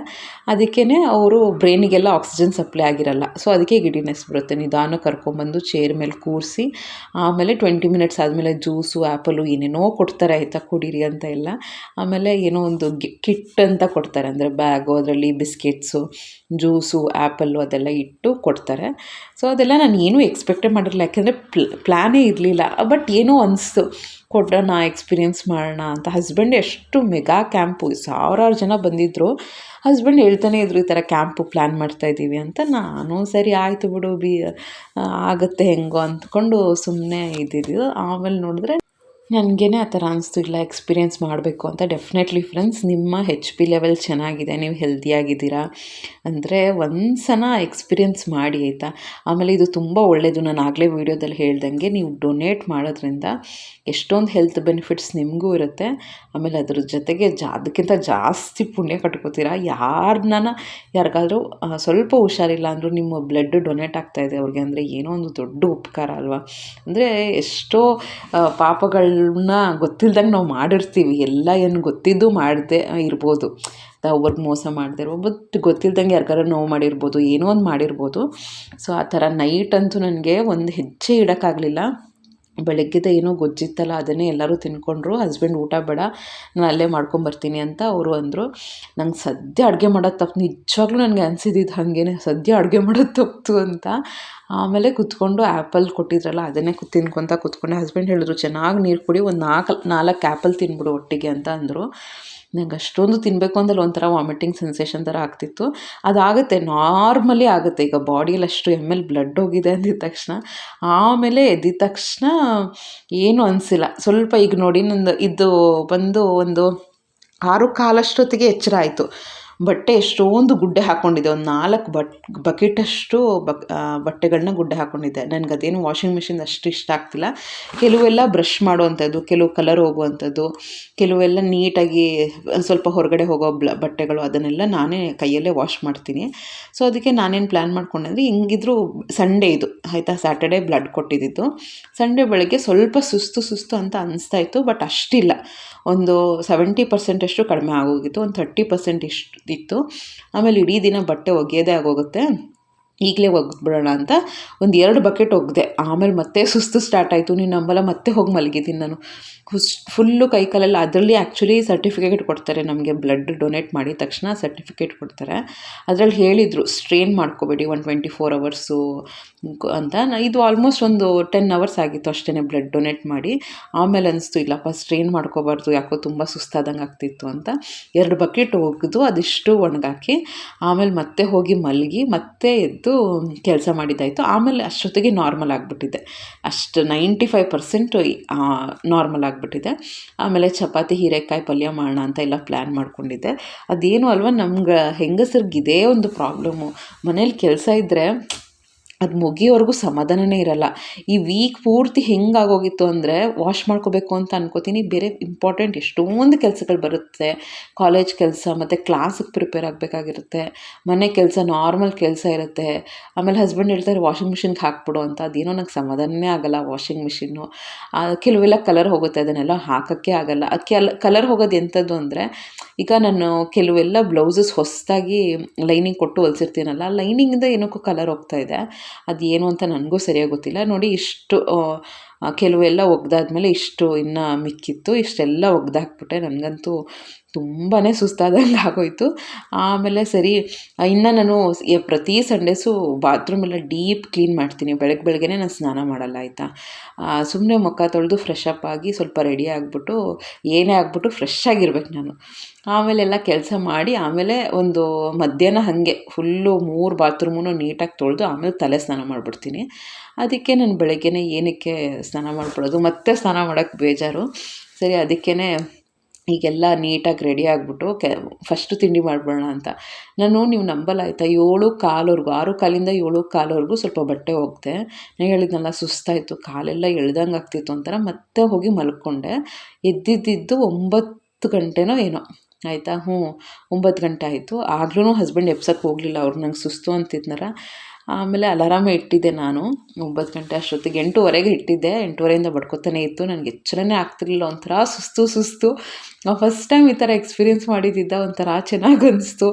S1: ಅದಕ್ಕೇ ಅವರು ಬ್ರೈನಿಗೆಲ್ಲ ಆಕ್ಸಿಜನ್ ಸಪ್ಲೈ ಆಗಿರಲ್ಲ. ಸೊ ಅದಕ್ಕೆ ಗಿಡಿನೆಸ್ ಬರುತ್ತೆ. ನಿಧಾನ ಕರ್ಕೊಂಬಂದು ಚೇರ್ ಮೇಲೆ ಕೂರಿಸಿ, ಆಮೇಲೆ ಟ್ವೆಂಟಿ ಮಿನಿಟ್ಸ್ ಆದಮೇಲೆ ಜ್ಯೂಸು ಆ್ಯಪಲು ಏನೇನೋ ಕೊಡ್ತಾರೆ, ಆಯಿತಾ ಕುಡೀರಿ ಅಂತ ಎಲ್ಲ. ಆಮೇಲೆ ಏನೋ ಒಂದು ಕಿಟ್ ಅಂತ ಕೊಡ್ತಾರೆ. ಅಂದರೆ ಬ್ಯಾಗು ಅದರಲ್ಲಿ ಬಿಸ್ಕೆಟ್ಸು ಜ್ಯೂಸು ಆ್ಯಪಲ್ಲು ಅದೆಲ್ಲ ಇಟ್ಟು ಕೊಡ್ತಾರೆ. ಸೊ ಅದೆಲ್ಲ ನಾನು ಏನೂ ಎಕ್ಸ್ಪೆಕ್ಟೇ ಮಾಡಿರಲಿಲ್ಲ. ಯಾಕೆಂದರೆ ಪ್ಲ್ಯಾನೇ ಇರಲಿಲ್ಲ. ಬಟ್ ಏನೋ ಅನಿಸ್ತು. ಕೊಡೋಣ ಎಕ್ಸ್ಪೀರಿಯೆನ್ಸ್ ಮಾಡೋಣ ಅಂತ. ಹಸ್ಬೆಂಡ್ ಎಷ್ಟು ಮೆಗಾ ಕ್ಯಾಂಪು ಸಾವಿರಾರು ಜನ ಬಂದಿದ್ದರು ಹಸ್ಬೆಂಡ್ ಹೇಳ್ತಾನೆ ಇದ್ರು ಈ ಥರ ಕ್ಯಾಂಪು ಪ್ಲ್ಯಾನ್ ಮಾಡ್ತಾಯಿದ್ದೀವಿ ಅಂತ. ನಾನು ಸರಿ ಆಯಿತು ಬಿಡು ಬಿ ಆಗುತ್ತೆ ಹೆಂಗೋ ಅಂದ್ಕೊಂಡು ಸುಮ್ಮನೆ ಇದ್ದಿದ್ದು. ಆಮೇಲೆ ನೋಡಿದ್ರೆ ನನಗೇನೆ ಆ ಥರ ಅನಿಸ್ತು ಇಲ್ಲ ಎಕ್ಸ್ಪೀರಿಯೆನ್ಸ್ ಮಾಡಬೇಕು ಅಂತ. ಡೆಫಿನೆಟ್ಲಿ ಫ್ರೆಂಡ್ಸ್ ನಿಮ್ಮ ಹೆಚ್ ಪಿ ಲೆವೆಲ್ ಚೆನ್ನಾಗಿದೆ ನೀವು ಹೆಲ್ದಿಯಾಗಿದ್ದೀರಾ ಅಂದರೆ ಒಂದು ಸಲ ಎಕ್ಸ್ಪೀರಿಯೆನ್ಸ್ ಮಾಡಿ ಆಯಿತಾ? ಆಮೇಲೆ ಇದು ತುಂಬ ಒಳ್ಳೆಯದು ನಾನು ಆಗಲೇ ವೀಡಿಯೋದಲ್ಲಿ ಹೇಳ್ದಂಗೆ ನೀವು ಡೊನೇಟ್ ಮಾಡೋದ್ರಿಂದ ಎಷ್ಟೊಂದು ಹೆಲ್ತ್ ಬೆನಿಫಿಟ್ಸ್ ನಿಮಗೂ ಇರುತ್ತೆ. ಆಮೇಲೆ ಅದ್ರ ಜೊತೆಗೆ ಜಾ ಅದಕ್ಕಿಂತ ಜಾಸ್ತಿ ಪುಣ್ಯ ಕಟ್ಕೋತೀರಾ. ಯಾರನ್ನ ಯಾರಿಗಾದರೂ ಸ್ವಲ್ಪ ಹುಷಾರಿಲ್ಲ ಅಂದರೂ ನಿಮ್ಮ ಬ್ಲಡ್ ಡೊನೇಟ್ ಆಗ್ತಾಯಿದೆ ಅವ್ರಿಗೆ. ಅಂದರೆ ಏನೋ ಒಂದು ದೊಡ್ಡ ಉಪಕಾರ ಅಲ್ವಾ? ಅಂದರೆ ಎಷ್ಟೋ ಆ, ಪಾಪಗಳನ್ನ ಗೊತ್ತಿಲ್ದಂಗೆ ನಾವು ಮಾಡಿರ್ತೀವಿ. ಎಲ್ಲ ಏನು ಗೊತ್ತಿದ್ದು ಮಾಡದೆ ಇರ್ಬೋದು. ಒಬ್ರಿಗೆ ಮೋಸ ಮಾಡಿದೆ ಬಟ್ ಗೊತ್ತಿಲ್ದಂಗೆ ಯಾರಿಗಾರ ನೋವು ಮಾಡಿರ್ಬೋದು, ಏನೋ ಒಂದು ಮಾಡಿರ್ಬೋದು. ಸೊ, ಆ ಥರ ನೈಟ್ ಅಂತೂ ನನಗೆ ಒಂದು ಹೆಜ್ಜೆ ಇಡೋಕ್ಕಾಗಲಿಲ್ಲ ಬೆಳಗ್ಗೆದ ಏನೋ ಗೊಜ್ಜಿತ್ತಲ್ಲ, ಅದನ್ನೇ ಎಲ್ಲರೂ ತಿನ್ಕೊಂಡ್ರು. ಹಸ್ಬೆಂಡ್ ಊಟ ಬೇಡ, ನಾನು ಅಲ್ಲೇ ಮಾಡ್ಕೊಂಬರ್ತೀನಿ ಅಂತ ಅವರು ಅಂದರು. ನಂಗೆ ಸದ್ಯ ಅಡುಗೆ ಮಾಡೋದು ತಪ್ಪು, ನಿಜವಾಗ್ಲೂ ನನಗೆ ಅನಿಸಿದ್ದು ಹಾಗೇನೆ, ಸದ್ಯ ಅಡುಗೆ ಮಾಡೋದು ತಪ್ಪು ಅಂತ. ಆಮೇಲೆ ಕುತ್ಕೊಂಡು ಆ್ಯಪಲ್ ಕೊಟ್ಟಿದ್ರಲ್ಲ, ಅದನ್ನೇ ತಿನ್ಕೊತ ಕೂತ್ಕೊಂಡೆ. ಹಸ್ಬೆಂಡ್ ಹೇಳಿದ್ರು, ಚೆನ್ನಾಗಿ ನೀರು ಕುಡಿ, ಒಂದು ನಾಲ್ಕು ನಾಲ್ಕು ಆ್ಯಪಲ್ ತಿನ್ಬಿಡು ಒಟ್ಟಿಗೆ ಅಂತ ಅಂದರು. ನಂಗೆ ಅಷ್ಟೊಂದು ತಿನ್ನಬೇಕು ಅಂದಲ್ಲಿ ಒಂಥರ ವಾಮಿಟಿಂಗ್ ಸೆನ್ಸೇಷನ್ ಥರ ಆಗ್ತಿತ್ತು. ಅದಾಗುತ್ತೆ ನಾರ್ಮಲಿ ಆಗುತ್ತೆ. ಈಗ ಬಾಡಿಯಲ್ಲಿ ಅಷ್ಟು ಎಂ ಎಲ್ ಬ್ಲಡ್ ಹೋಗಿದೆ ಅಂದಿದ್ದ ತಕ್ಷಣ. ಆಮೇಲೆ ಎದ್ದಿದ ತಕ್ಷಣ ಏನು ಅನಿಸಿಲ್ಲ. ಸ್ವಲ್ಪ ಈಗ ನೋಡಿ ನಂದು ಇದು ಬಂದು ಒಂದು ಆರು ಕಾಲಷ್ಟೊತ್ತಿಗೆ ಎಚ್ಚರ ಆಯಿತು. ಬಟ್ಟೆ ಎಷ್ಟೊಂದು ಗುಡ್ಡೆ ಹಾಕ್ಕೊಂಡಿದ್ದೆ ಒಂದು ನಾಲ್ಕು ಬಟ್ ಬಕೆಟಷ್ಟು ಬಕ್ ಬಟ್ಟೆಗಳನ್ನ ಗುಡ್ಡೆ ಹಾಕ್ಕೊಂಡಿದ್ದೆ ನನಗೆ ಅದೇನು ವಾಷಿಂಗ್ ಮಿಷಿನ್ ಅಷ್ಟು ಇಷ್ಟ ಆಗ್ತಿಲ್ಲ. ಕೆಲವೆಲ್ಲ ಬ್ರಷ್ ಮಾಡುವಂಥದ್ದು, ಕೆಲವು ಕಲರ್ ಹೋಗುವಂಥದ್ದು, ಕೆಲವೆಲ್ಲ ನೀಟಾಗಿ ಸ್ವಲ್ಪ ಹೊರಗಡೆ ಹೋಗೋ ಬಟ್ಟೆಗಳು ಅದನ್ನೆಲ್ಲ ನಾನೇ ಕೈಯಲ್ಲೇ ವಾಶ್ ಮಾಡ್ತೀನಿ. ಸೊ ಅದಕ್ಕೆ ನಾನೇನು ಪ್ಲ್ಯಾನ್ ಮಾಡ್ಕೊಂಡೆ ಅಂದರೆ ಹೆಂಗಿದ್ರು ಸಂಡೇ ಇದು. ಆಯಿತಾ? Saturday blood ಕೊಟ್ಟಿದ್ದಿದ್ದು. ಸಂಡೇ ಬೆಳಗ್ಗೆ ಸ್ವಲ್ಪ ಸುಸ್ತು ಸುಸ್ತು ಅಂತ ಅನಿಸ್ತಾ ಇತ್ತು ಬಟ್ ಅಷ್ಟಿಲ್ಲ. ಒಂದು ಸೆವೆಂಟಿ ಪರ್ಸೆಂಟಷ್ಟು ಕಡಿಮೆ ಆಗೋಗಿತ್ತು. ಒಂದು ಥರ್ಟಿ ಪರ್ಸೆಂಟ್ ಇಷ್ಟು ಇತ್ತು ಆಮೇಲೆ ಇಡೀ ದಿನ ಬಟ್ಟೆ ಒಗೆಯೋದೇ ಆಗೋಗುತ್ತೆ. ಈಗಲೇ ಒಗ್ದ್ಬಿಡೋಣ ಅಂತ ಒಂದು ಎರಡು ಬಕೆಟ್ ಒಗೆದೆ. ಆಮೇಲೆ ಮತ್ತೆ ಸುಸ್ತು ಸ್ಟಾರ್ಟ್ ಆಯಿತು. ನೀನು ನಂಬಲ್ಲ, ಮತ್ತೆ ಹೋಗಿ ಮಲಗಿದ್ದೀನಿ ನಾನು. ಫುಸ್, ಫುಲ್ಲು ಕೈ ಕಾಲೆಲ್ಲ ಅದರಲ್ಲಿ ಆ್ಯಕ್ಚುಲಿ ಸರ್ಟಿಫಿಕೇಟ್ ಕೊಡ್ತಾರೆ. ನಮಗೆ ಬ್ಲಡ್ ಡೊನೇಟ್ ಮಾಡಿದ ತಕ್ಷಣ ಸರ್ಟಿಫಿಕೇಟ್ ಕೊಡ್ತಾರೆ. ಅದರಲ್ಲಿ ಹೇಳಿದರು ಸ್ಟ್ರೇನ್ ಮಾಡ್ಕೋಬೇಡಿ ಒನ್ ಟ್ವೆಂಟಿ ಫೋರ್ ಅವರ್ಸು ಅಂತ. ಇದು ಆಲ್ಮೋಸ್ಟ್ ಒಂದು ಟೆನ್ ಅವರ್ಸ್ ಆಗಿತ್ತು ಅಷ್ಟೇ ಬ್ಲಡ್ ಡೊನೇಟ್ ಮಾಡಿ. ಆಮೇಲೆ ಅನಿಸ್ತು, ಇಲ್ಲಪ್ಪ ಸ್ಟ್ರೈನ್ ಮಾಡ್ಕೋಬಾರ್ದು, ಯಾಕೋ ತುಂಬ ಸುಸ್ತಾದಂಗೆ ಆಗ್ತಿತ್ತು ಅಂತ. ಎರಡು ಬಕೆಟ್ ಒಗೆದು ಅದಿಷ್ಟು ಒಣಗಾಕಿ, ಆಮೇಲೆ ಮತ್ತೆ ಹೋಗಿ ಮಲಗಿ, ಮತ್ತೆ ಎದ್ದು ಕೆಲಸ ಮಾಡಿದ್ದಾಯಿತು. ಆಮೇಲೆ ಅಷ್ಟೊತ್ತಿಗೆ ನಾರ್ಮಲ್ ಆಗಿಬಿಟ್ಟಿದೆ. ಅಷ್ಟು ನೈಂಟಿ ಫೈವ್ ಪರ್ಸೆಂಟ್ ನಾರ್ಮಲ್ ಆಗಿಬಿಟ್ಟಿದೆ. ಆಮೇಲೆ ಚಪಾತಿ, ಹೀರೆಕಾಯಿ ಪಲ್ಯ ಮಾಡೋಣ ಅಂತ ಎಲ್ಲ ಪ್ಲ್ಯಾನ್ ಮಾಡ್ಕೊಂಡಿದ್ದೆ. ಅದೇನು ಅಲ್ವಾ, ನಮ್ಗೆ ಹೆಂಗಸರಿಗೆ ಇದೇ ಒಂದು ಪ್ರಾಬ್ಲಮ್ಮು ಮನೇಲಿ ಕೆಲಸ ಇದ್ದರೆ ಅದು ಮುಗಿಯೋವರೆಗೂ ಸಮಾಧಾನನೇ ಇರಲ್ಲ. ಈ ವೀಕ್ ಪೂರ್ತಿ ಹೆಂಗಾಗೋಗಿತ್ತು ಅಂದರೆ ವಾಶ್ ಮಾಡ್ಕೋಬೇಕು ಅಂತ ಅನ್ಕೋತೀನಿ. ಬೇರೆ ಇಂಪಾರ್ಟೆಂಟ್ ಎಷ್ಟೊಂದು ಕೆಲಸಗಳು ಬರುತ್ತೆ. ಕಾಲೇಜ್ ಕೆಲಸ, ಮತ್ತು ಕ್ಲಾಸಿಗೆ ಪ್ರಿಪೇರ್ ಆಗಬೇಕಾಗಿರುತ್ತೆ. ಮನೆ ಕೆಲಸ ನಾರ್ಮಲ್ ಕೆಲಸ ಇರುತ್ತೆ. ಆಮೇಲೆ ಹಸ್ಬೆಂಡ್ ಹೇಳ್ತಾರೆ ವಾಷಿಂಗ್ ಮಿಷಿನ್ಗೆ ಹಾಕ್ಬಿಡು ಅಂತ. ಅದೇನೋ ನಂಗೆ ಸಮಾಧಾನನೇ ಆಗಲ್ಲ ವಾಷಿಂಗ್ ಮಿಷಿನ್ನು ಕೆಲವೆಲ್ಲ ಕಲರ್ ಹೋಗುತ್ತೆ. ಅದನ್ನೆಲ್ಲ ಹಾಕೋಕ್ಕೆ ಆಗಲ್ಲ. ಕೆಲ ಕಲರ್ ಹೋಗೋದು ಎಂಥದ್ದು ಅಂದರೆ, ಈಗ ನಾನು ಕೆಲವೆಲ್ಲ ಬ್ಲೌಸಸ್ ಹೊಸದಾಗಿ ಲೈನಿಂಗ್ ಕೊಟ್ಟು ಹೊಲಿಸಿರ್ತೀನಲ್ಲ ಲೈನಿಂಗಿಂದ ಏನಕ್ಕೂ ಕಲರ್ ಹೋಗ್ತಾ ಇದೆ. ಅದು ಏನು ಅಂತ ನನಗೂ ಸರಿಯಾಗಿ ಗೊತ್ತಿಲ್ಲ. ನೋಡಿ ಇಷ್ಟು ಕೆಲವೆಲ್ಲ ಒಗ್ದಾದ್ಮೇಲೆ ಇಷ್ಟು ಇನ್ನೂ ಮಿಕ್ಕಿತ್ತು, ಇಷ್ಟೆಲ್ಲ ಒಗ್ದಾಕ್ಬಿಟ್ಟೆ. ನನಗಂತೂ ತುಂಬಾ ಸುಸ್ತಾದಂಗೆ ಆಗೋಯಿತು. ಆಮೇಲೆ ಸರಿ, ಇನ್ನು ನಾನು ಪ್ರತಿ ಸಂಡೇಸು ಬಾತ್ರೂಮ್ ಎಲ್ಲ ಡೀಪ್ ಕ್ಲೀನ್ ಮಾಡ್ತೀನಿ. ಬೆಳಗ್ಗೆ ಬೆಳಗ್ಗೆನೇ ನಾನು ಸ್ನಾನ ಮಾಡಲ್ಲ, ಆಯಿತಾ? ಸುಮ್ಮನೆ ಮುಖ ತೊಳೆದು ಫ್ರೆಶ್ ಅಪ್ ಆಗಿ ಸ್ವಲ್ಪ ರೆಡಿ ಆಗಿಬಿಟ್ಟು, ಏನೇ ಆಗಿಬಿಟ್ಟು ಫ್ರೆಶ್ ಆಗಿರ್ಬೇಕು ನಾನು. ಆಮೇಲೆಲ್ಲ ಕೆಲಸ ಮಾಡಿ, ಆಮೇಲೆ ಒಂದು ಮಧ್ಯಾಹ್ನ ಹಾಗೆ ಫುಲ್ಲು ಮೂರು ಬಾತ್ರೂಮನ್ನು ನೀಟಾಗಿ ತೊಳೆದು ಆಮೇಲೆ ತಲೆ ಸ್ನಾನ ಮಾಡಿಬಿಡ್ತೀನಿ. ಅದಕ್ಕೆ ನಾನು ಬೆಳಗ್ಗೆನೇ ಏನಕ್ಕೆ ಸ್ನಾನ ಮಾಡ್ಬಿಡೋದು? ಮತ್ತೆ ಸ್ನಾನ ಮಾಡೋಕ್ಕೆ ಬೇಜಾರು. ಸರಿ ಅದಕ್ಕೇ ಈಗೆಲ್ಲ ನೀಟಾಗಿ ರೆಡಿ ಆಗಿಬಿಟ್ಟು ಕೆ ಫಸ್ಟು ತಿಂಡಿ ಮಾಡಿಬಿಡೋಣ ಅಂತ. ನಾನು ನೀವು ನಂಬಲ್ಲ ಆಯಿತಾ ಏಳು ಕಾಲವರೆಗೂ, ಆರು ಕಾಲಿಂದ ಏಳು ಕಾಲವರೆಗೂ ಸ್ವಲ್ಪ ಬಟ್ಟೆ ಒಗೆದೆ, ನಾನು ಹೇಳಿದ್ನಲ್ಲ ಸುಸ್ತಾಯಿತು, ಕಾಲೆಲ್ಲ ಎಳ್ದಂಗೆ ಆಗ್ತಿತ್ತು ಒಂಥರ ಮತ್ತೆ ಹೋಗಿ ಮಲ್ಕೊಂಡೆ. ಎದ್ದಿದ್ದಿದ್ದು ಒಂಬತ್ತು ಗಂಟೆನೋ ಏನೋ, ಆಯಿತಾ? ಹ್ಞೂ, ಒಂಬತ್ತು ಗಂಟೆ ಆಯಿತು. ಆಗ್ಲೂ ಹಸ್ಬೆಂಡ್ ಎಬ್ಸಕ್ಕೆ ಹೋಗಲಿಲ್ಲ ಅವ್ರು, ನಂಗೆ ಸುಸ್ತು ಅಂತಿದ್ನಾರ ಆಮೇಲೆ ಅಲಾರಾಮ ಇಟ್ಟಿದ್ದೆ ನಾನು. ಒಂಬತ್ತು ಗಂಟೆ ಅಷ್ಟೊತ್ತಿಗೆ ಎಂಟೂವರೆಗೆ ಇಟ್ಟಿದ್ದೆ. ಎಂಟೂವರೆಯಿಂದ ಬಡ್ಕೋತಾನೆ ಇತ್ತು. ನನಗೆ ಎಚ್ಚರನೇ ಆಗ್ತಿರ್ಲಿಲ್ಲ, ಒಂಥರ ಸುಸ್ತು ಸುಸ್ತು. ಫಸ್ಟ್ ಟೈಮ್ ಈ ಥರ ಎಕ್ಸ್ಪೀರಿಯೆನ್ಸ್ ಮಾಡಿದ್ದಿದ್ದ ಒಂಥರ ಚೆನ್ನಾಗಿ ಅನಿಸ್ತು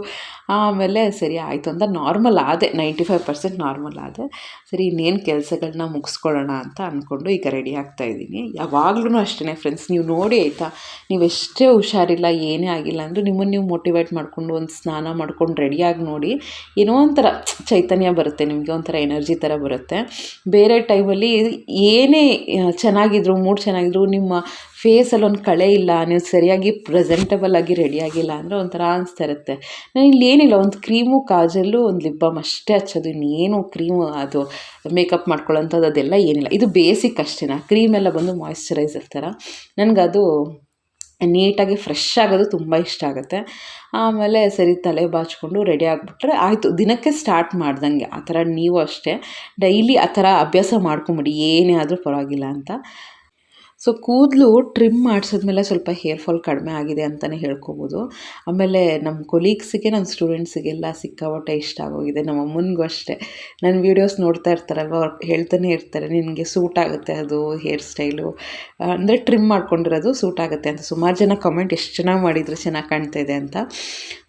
S1: ಆಮೇಲೆ ಸರಿ ಆಯಿತು ಅಂತ ನಾರ್ಮಲ್ ಆದೆ ನೈಂಟಿ ಫೈವ್ ಪರ್ಸೆಂಟ್ ನಾರ್ಮಲ್ ಆದೆ. ಸರಿ ಇನ್ನೇನು ಕೆಲಸಗಳನ್ನ ಮುಗಿಸ್ಕೊಳ್ಳೋಣ ಅಂತ ಅಂದ್ಕೊಂಡು ಈಗ ರೆಡಿ ಆಗ್ತಾ ಇದ್ದೀನಿ. ಯಾವಾಗ್ಲೂ ಅಷ್ಟೇ ಫ್ರೆಂಡ್ಸ್ ನೀವು ನೋಡಿ ಆಯಿತಾ? ನೀವು ಎಷ್ಟೇ ಹುಷಾರಿಲ್ಲ, ಏನೇ ಆಗಿಲ್ಲ ಅಂದರೂ ನಿಮ್ಮನ್ನು ನೀವು ಮೋಟಿವೇಟ್ ಮಾಡಿಕೊಂಡು ಒಂದು ಸ್ನಾನ ಮಾಡ್ಕೊಂಡು ರೆಡಿಯಾಗಿ ನೋಡಿ ಏನೋ ಒಂಥರ ಚೈತನ್ಯ ಬರುತ್ತೆ, ನಿಮಗೆ ಒಂಥರ ಎನರ್ಜಿ ಥರ ಬರುತ್ತೆ. ಬೇರೆ ಟೈಮಲ್ಲಿ ಏನೇ ಚೆನ್ನಾಗಿದ್ರು ಮೂಡ್ ಚೆನ್ನಾಗಿದ್ರು ನಿಮ್ಮ ಫೇಸಲ್ಲಿ ಒಂದು ಕಳೆ ಇಲ್ಲ, ನೀವು ಸರಿಯಾಗಿ ಪ್ರೆಸೆಂಟಬಲ್ ಆಗಿ ರೆಡಿ ಆಗಿಲ್ಲ ಅಂದರೆ ಒಂಥರ ಅನಿಸ್ತಾ ಇರುತ್ತೆ. ನಾನು ಇಲ್ಲಿ ಏನಿಲ್ಲ, ಒಂದು ಕ್ರೀಮು, ಕಾಜಲ್ಲು, ಒಂದು ಲಿಪ್ ಬಾಮ್ ಅಷ್ಟೇ ಹಚ್ಚೋದು, ಇನ್ನೇನು ಕ್ರೀಮು ಅದು ಮೇಕಪ್ ಮಾಡ್ಕೊಳ್ಳೋಂಥದ್ದು ಅದೆಲ್ಲ ಏನಿಲ್ಲ. ಇದು ಬೇಸಿಕ್ ಅಷ್ಟೇನಾ ಕ್ರೀಮೆಲ್ಲ ಬಂದು ಮಾಯಿಶ್ಚರೈಸರ್ ಥರ. ನನಗದು ನೀಟಾಗಿ ಫ್ರೆಶ್ ಆಗೋದು ತುಂಬ ಇಷ್ಟ ಆಗುತ್ತೆ. ಆಮೇಲೆ ಸರಿ, ತಲೆ ಬಾಚ್ಕೊಂಡು ರೆಡಿ ಆಗಿಬಿಟ್ರೆ ಆಯಿತು, ದಿನಕ್ಕೆ ಸ್ಟಾರ್ಟ್ ಮಾಡ್ದಂಗೆ. ಆ ಥರ ನೀವು ಅಷ್ಟೇ. ಡೈಲಿ ಆ ಥರ ಅಭ್ಯಾಸ ಮಾಡ್ಕೊಂಬಿಡಿ, ಏನೇ ಆದರೂ ಪರವಾಗಿಲ್ಲ ಅಂತ. ಸೊ ಕೂದಲು ಟ್ರಿಮ್ ಮಾಡಿಸಿದ್ಮೇಲೆ ಸ್ವಲ್ಪ ಹೇರ್ ಫಾಲ್ ಕಡಿಮೆ ಆಗಿದೆ ಅಂತಲೇ ಹೇಳ್ಕೊಬೋದು. ಆಮೇಲೆ ನಮ್ಮ ಕೊಲೀಗ್ಸಿಗೆ ನನ್ನ ಸ್ಟೂಡೆಂಟ್ಸಿಗೆಲ್ಲ ಸಿಕ್ಕಾಪಟ್ಟೆ ಇಷ್ಟ ಆಗೋಗಿದೆ. ನಮ್ಮ ಅಮ್ಮನಿಗೂ ಅಷ್ಟೇ. ನನ್ನ ವೀಡಿಯೋಸ್ ನೋಡ್ತಾ ಇರ್ತಾರಲ್ವ, ಅವ್ರು ಹೇಳ್ತಾನೆ ಇರ್ತಾರೆ, ನಿನಗೆ ಸೂಟ್ ಆಗುತ್ತೆ ಅದು ಹೇರ್ ಸ್ಟೈಲು ಅಂದರೆ ಟ್ರಿಮ್ ಮಾಡ್ಕೊಂಡಿರೋದು ಸೂಟ್ ಆಗುತ್ತೆ ಅಂತ. ಸುಮಾರು ಜನ ಕಮೆಂಟ್ ಎಷ್ಟು ಚೆನ್ನಾಗಿ ಮಾಡಿದರೆ ಚೆನ್ನಾಗಿ ಕಾಣ್ತಾ ಇದೆ ಅಂತ.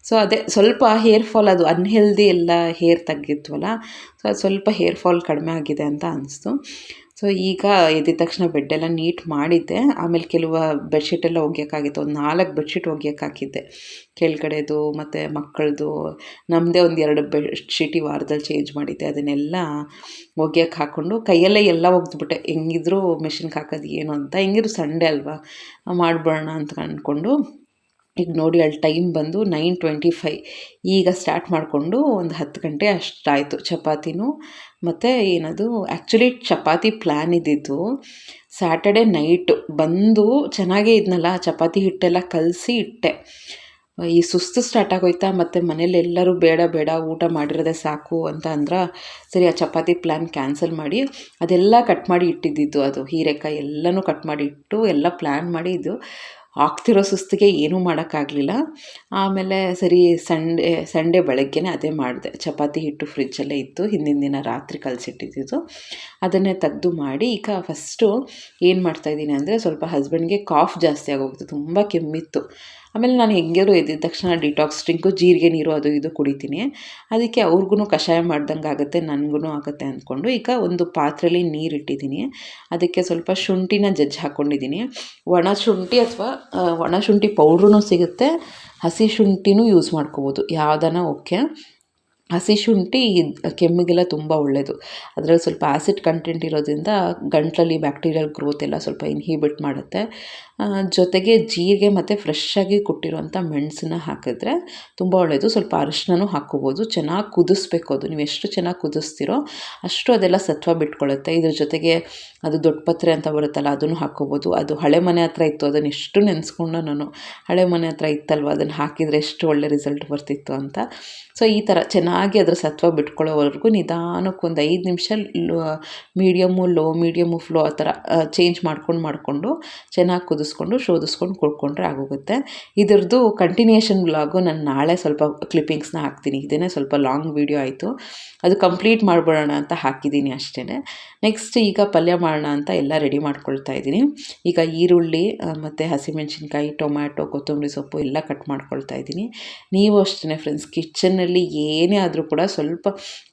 S1: ಸೊ ಅದೇ ಸ್ವಲ್ಪ ಹೇರ್ ಫಾಲ್ ಅದು ಅನ್ಹೆಲ್ದಿ ಎಲ್ಲ ಹೇರ್ ತೆಗಿದ್ವಲ್ಲ ಸೊ ಅದು ಸ್ವಲ್ಪ ಹೇರ್ ಫಾಲ್ ಕಡಿಮೆ ಆಗಿದೆ ಅಂತ ಅನಿಸ್ತು. ಸೊ ಈಗ ಎದ್ದಿದ ತಕ್ಷಣ ಬೆಡ್ಡೆಲ್ಲ ನೀಟ್ ಮಾಡಿದ್ದೆ. ಆಮೇಲೆ ಕೆಲವು ಬೆಡ್ಶೀಟೆಲ್ಲ ಒಗ್ಯೋಕ್ಕಾಗಿತ್ತು. ಒಂದು ನಾಲ್ಕು ಬೆಡ್ಶೀಟ್ ಒಗ್ಯೋಕ್ಕಾಕಿದ್ದೆ. ಕೆಳಗಡೆದು ಮತ್ತು ಮಕ್ಕಳದು ನಮ್ಮದೇ ಒಂದು ಎರಡು ಬೆಡ್ಶೀಟ್ ಈ ವಾರದಲ್ಲಿ ಚೇಂಜ್ ಮಾಡಿದ್ದೆ. ಅದನ್ನೆಲ್ಲ ಒಗ್ಯಕ್ಕೆ ಹಾಕ್ಕೊಂಡು ಕೈಯಲ್ಲೇ ಎಲ್ಲ ಒಗೆದ್ಬಿಟ್ಟೆ. ಹೆಂಗಿದ್ರು ಮೆಷಿನ್ಗೆ ಹಾಕೋದು ಏನು ಅಂತ. ಹೆಂಗಿದ್ರು ಸಂಡೇ ಅಲ್ವಾ? ಮಾಡಿಬಿಡೋಣ ಅಂತ ಅಂದ್ಕೊಂಡು ಈಗ ನೋಡಿ, ಅಲ್ಲಿ ಟೈಮ್ ಬಂದು ನೈನ್ ಟ್ವೆಂಟಿ ಫೈ ಈಗ ಸ್ಟಾರ್ಟ್ ಮಾಡಿಕೊಂಡು ಒಂದು ಹತ್ತು ಗಂಟೆ ಅಷ್ಟಾಯಿತು ಚಪಾತಿನೂ. ಮತ್ತು ಏನದು ಆ್ಯಕ್ಚುಲಿ ಚಪಾತಿ ಪ್ಲ್ಯಾನ್ ಇದ್ದಿದ್ದು ಸ್ಯಾಟರ್ಡೆ ನೈಟ್ ಬಂದು ಚೆನ್ನಾಗೇ ಇದ್ನಲ್ಲ, ಚಪಾತಿ ಹಿಟ್ಟೆಲ್ಲ ಕಲಸಿ ಇಟ್ಟೆ. ಈ ಸುಸ್ತು ಸ್ಟಾರ್ಟ್ ಆಗೋಯ್ತಾ, ಮತ್ತು ಮನೇಲಿ ಎಲ್ಲರೂ ಬೇಡ ಬೇಡ, ಊಟ ಮಾಡಿರೋದೆ ಸಾಕು ಅಂತ ಅಂದ್ರೆ, ಸರಿ, ಆ ಚಪಾತಿ ಪ್ಲ್ಯಾನ್ ಕ್ಯಾನ್ಸಲ್ ಮಾಡಿ ಅದೆಲ್ಲ ಕಟ್ ಮಾಡಿ ಇಟ್ಟಿದ್ದಿದ್ದು ಅದು. ಹೀರೆಕಾಯಿ ಎಲ್ಲನೂ ಕಟ್ ಮಾಡಿ ಇಟ್ಟು ಎಲ್ಲ ಪ್ಲ್ಯಾನ್ ಮಾಡಿ ಇದು ಆಗ್ತಿರೋ ಸುಸ್ತಿಗೆ ಏನೂ ಮಾಡೋಕ್ಕಾಗಲಿಲ್ಲ. ಆಮೇಲೆ ಸರಿ, ಸಂಡೇ ಸಂಡೇ ಬೆಳಗ್ಗೆನೇ ಅದೇ ಮಾಡಿದೆ. ಚಪಾತಿ ಹಿಟ್ಟು ಫ್ರಿಜ್ಜಲ್ಲೇ ಇತ್ತು. ಹಿಂದಿನ ದಿನ ರಾತ್ರಿ ಕಲಸಿಟ್ಟಿದ್ದು ಅದನ್ನೇ ತೆಗೆದು ಮಾಡಿ ಈಗ ಫಸ್ಟು ಏನು ಮಾಡ್ತಾಯಿದ್ದೀನಿ ಅಂದರೆ ಸ್ವಲ್ಪ ಹಸ್ಬೆಂಡ್ಗೆ ಕಾಫ್ ಜಾಸ್ತಿ ಆಗೋಗ್ತು ತುಂಬ ಕೆಮ್ಮಿತ್ತು. ಆಮೇಲೆ ನಾನು ಹೆಂಗಾದ್ರು ಎದ್ದಿದ ತಕ್ಷಣ ಡಿಟಾಕ್ಸ್ ಡ್ರಿಂಕು ಜೀರಿಗೆ ನೀರು ಅದು ಇದು ಕುಡಿತೀನಿ. ಅದಕ್ಕೆ ಅವ್ರಿಗೂ ಕಷಾಯ ಮಾಡ್ದಂಗೆ ಆಗುತ್ತೆ ನನಗೂ ಆಗುತ್ತೆ ಅಂದ್ಕೊಂಡು ಈಗ ಒಂದು ಪಾತ್ರೆಯಲ್ಲಿ ನೀರು ಇಟ್ಟಿದ್ದೀನಿ. ಅದಕ್ಕೆ ಸ್ವಲ್ಪ ಶುಂಠಿನ ಜಜ್ಜಿ ಹಾಕ್ಕೊಂಡಿದ್ದೀನಿ ಒಣ ಶುಂಠಿ ಅಥವಾ ಒಣ ಶುಂಠಿ ಪೌಡ್ರೂ ಸಿಗುತ್ತೆ. ಹಸಿ ಶುಂಠಿನೂ ಯೂಸ್ ಮಾಡ್ಕೋಬೋದು ಯಾವುದನ್ನ ಓಕೆ. ಹಸಿ ಶುಂಠಿ ಕೆಮ್ಮಿಗೆಲ್ಲ ತುಂಬ ಒಳ್ಳೆಯದು ಅದರಲ್ಲಿ ಸ್ವಲ್ಪ ಆ್ಯಸಿಡ್ ಕಂಟೆಂಟ್ ಇರೋದ್ರಿಂದ ಗಂಟಲಲ್ಲಿ ಬ್ಯಾಕ್ಟೀರಿಯಲ್ ಗ್ರೋತ್ ಎಲ್ಲ ಸ್ವಲ್ಪ ಇನ್ಹಿಬಿಟ್ ಮಾಡುತ್ತೆ. ಜೊತೆಗೆ ಜೀರಿಗೆ ಮತ್ತು ಫ್ರೆಶ್ಶಾಗಿ ಕುಟ್ಟಿರುವಂಥ ಮೆಣಸನ್ನ ಹಾಕಿದ್ರೆ ತುಂಬ ಒಳ್ಳೆಯದು ಸ್ವಲ್ಪ ಅರಿಶಿನೂ ಹಾಕ್ಕೋಬೋದು. ಚೆನ್ನಾಗಿ ಕುದಿಸ್ಬೇಕು ಅದು. ನೀವು ಎಷ್ಟು ಚೆನ್ನಾಗಿ ಕುದಿಸ್ತೀರೋ ಅಷ್ಟು ಅದೆಲ್ಲ ಸತ್ವ ಬಿಟ್ಕೊಳ್ಳುತ್ತೆ ಇದ್ರ ಜೊತೆಗೆ ಅದು ದೊಡ್ಡಪತ್ರೆ ಅಂತ ಬರುತ್ತಲ್ಲ, ಅದನ್ನು ಹಾಕ್ಕೋಬೋದು. ಅದು ಹಳೆ ಮನೆ ಹತ್ರ ಇತ್ತು. ಅದನ್ನು ಎಷ್ಟು ನೆನೆಸ್ಕೊಂಡು ನಾನು. ಹಳೆ ಮನೆ ಹತ್ರ ಇತ್ತಲ್ವ? ಅದನ್ನು ಹಾಕಿದರೆ ಎಷ್ಟು ಒಳ್ಳೆ ರಿಸಲ್ಟ್ ಬರ್ತಿತ್ತು ಅಂತ. ಸೊ ಈ ಥರ ಚೆನ್ನಾಗಿ ಅದರ ಸತ್ವ ಬಿಟ್ಕೊಳ್ಳೋವರೆಗೂ ನಿಧಾನಕ್ಕೆ ಒಂದು ಐದು ನಿಮಿಷ ಮೀಡಿಯಮ್ಮು ಲೋ ಮೀಡಿಯಮ್ಮು ಫ್ಲೋ ಆ ಥರ ಚೇಂಜ್ ಮಾಡ್ಕೊಂಡು ಮಾಡಿಕೊಂಡು ಚೆನ್ನಾಗಿ ಕುದಿಸ್ಕೊಂಡು ಶೋಧಿಸ್ಕೊಂಡು ಕೊಡ್ಕೊಂಡ್ರೆ ಆಗೋಗುತ್ತೆ. ಇದರದ್ದು ಕಂಟಿನ್ಯೂಷನ್ ವ್ಲಾಗು ನಾನು ನಾಳೆ ಸ್ವಲ್ಪ ಕ್ಲಿಪ್ಪಿಂಗ್ಸ್ನ ಹಾಕ್ತೀನಿ. ಇದೇನೇ ಸ್ವಲ್ಪ ಲಾಂಗ್ ವೀಡಿಯೋ ಆಯಿತು. ಅದು ಕಂಪ್ಲೀಟ್ ಮಾಡಿಬಿಡೋಣ ಅಂತ ಹಾಕಿದ್ದೀನಿ ಅಷ್ಟೇ ನೆಕ್ಸ್ಟ್ ಈಗ ಪಲ್ಯ ಮಾಡೋಣ ಅಂತ ಎಲ್ಲ ರೆಡಿ ಮಾಡ್ಕೊಳ್ತಾ ಇದ್ದೀನಿ. ಈಗ ಈರುಳ್ಳಿ ಮತ್ತು ಹಸಿಮೆಣ್ಸಿನ್ಕಾಯಿ, ಟೊಮ್ಯಾಟೊ, ಕೊತ್ತಂಬರಿ ಸೊಪ್ಪು ಎಲ್ಲ ಕಟ್ ಮಾಡ್ಕೊಳ್ತಾ ಇದ್ದೀನಿ. ನೀವು ಅಷ್ಟೇ ಫ್ರೆಂಡ್ಸ್ ಕಿಚನ್ನಲ್ಲಿ ಏನೇ ಆದರೂ ಕೂಡ ಸ್ವಲ್ಪ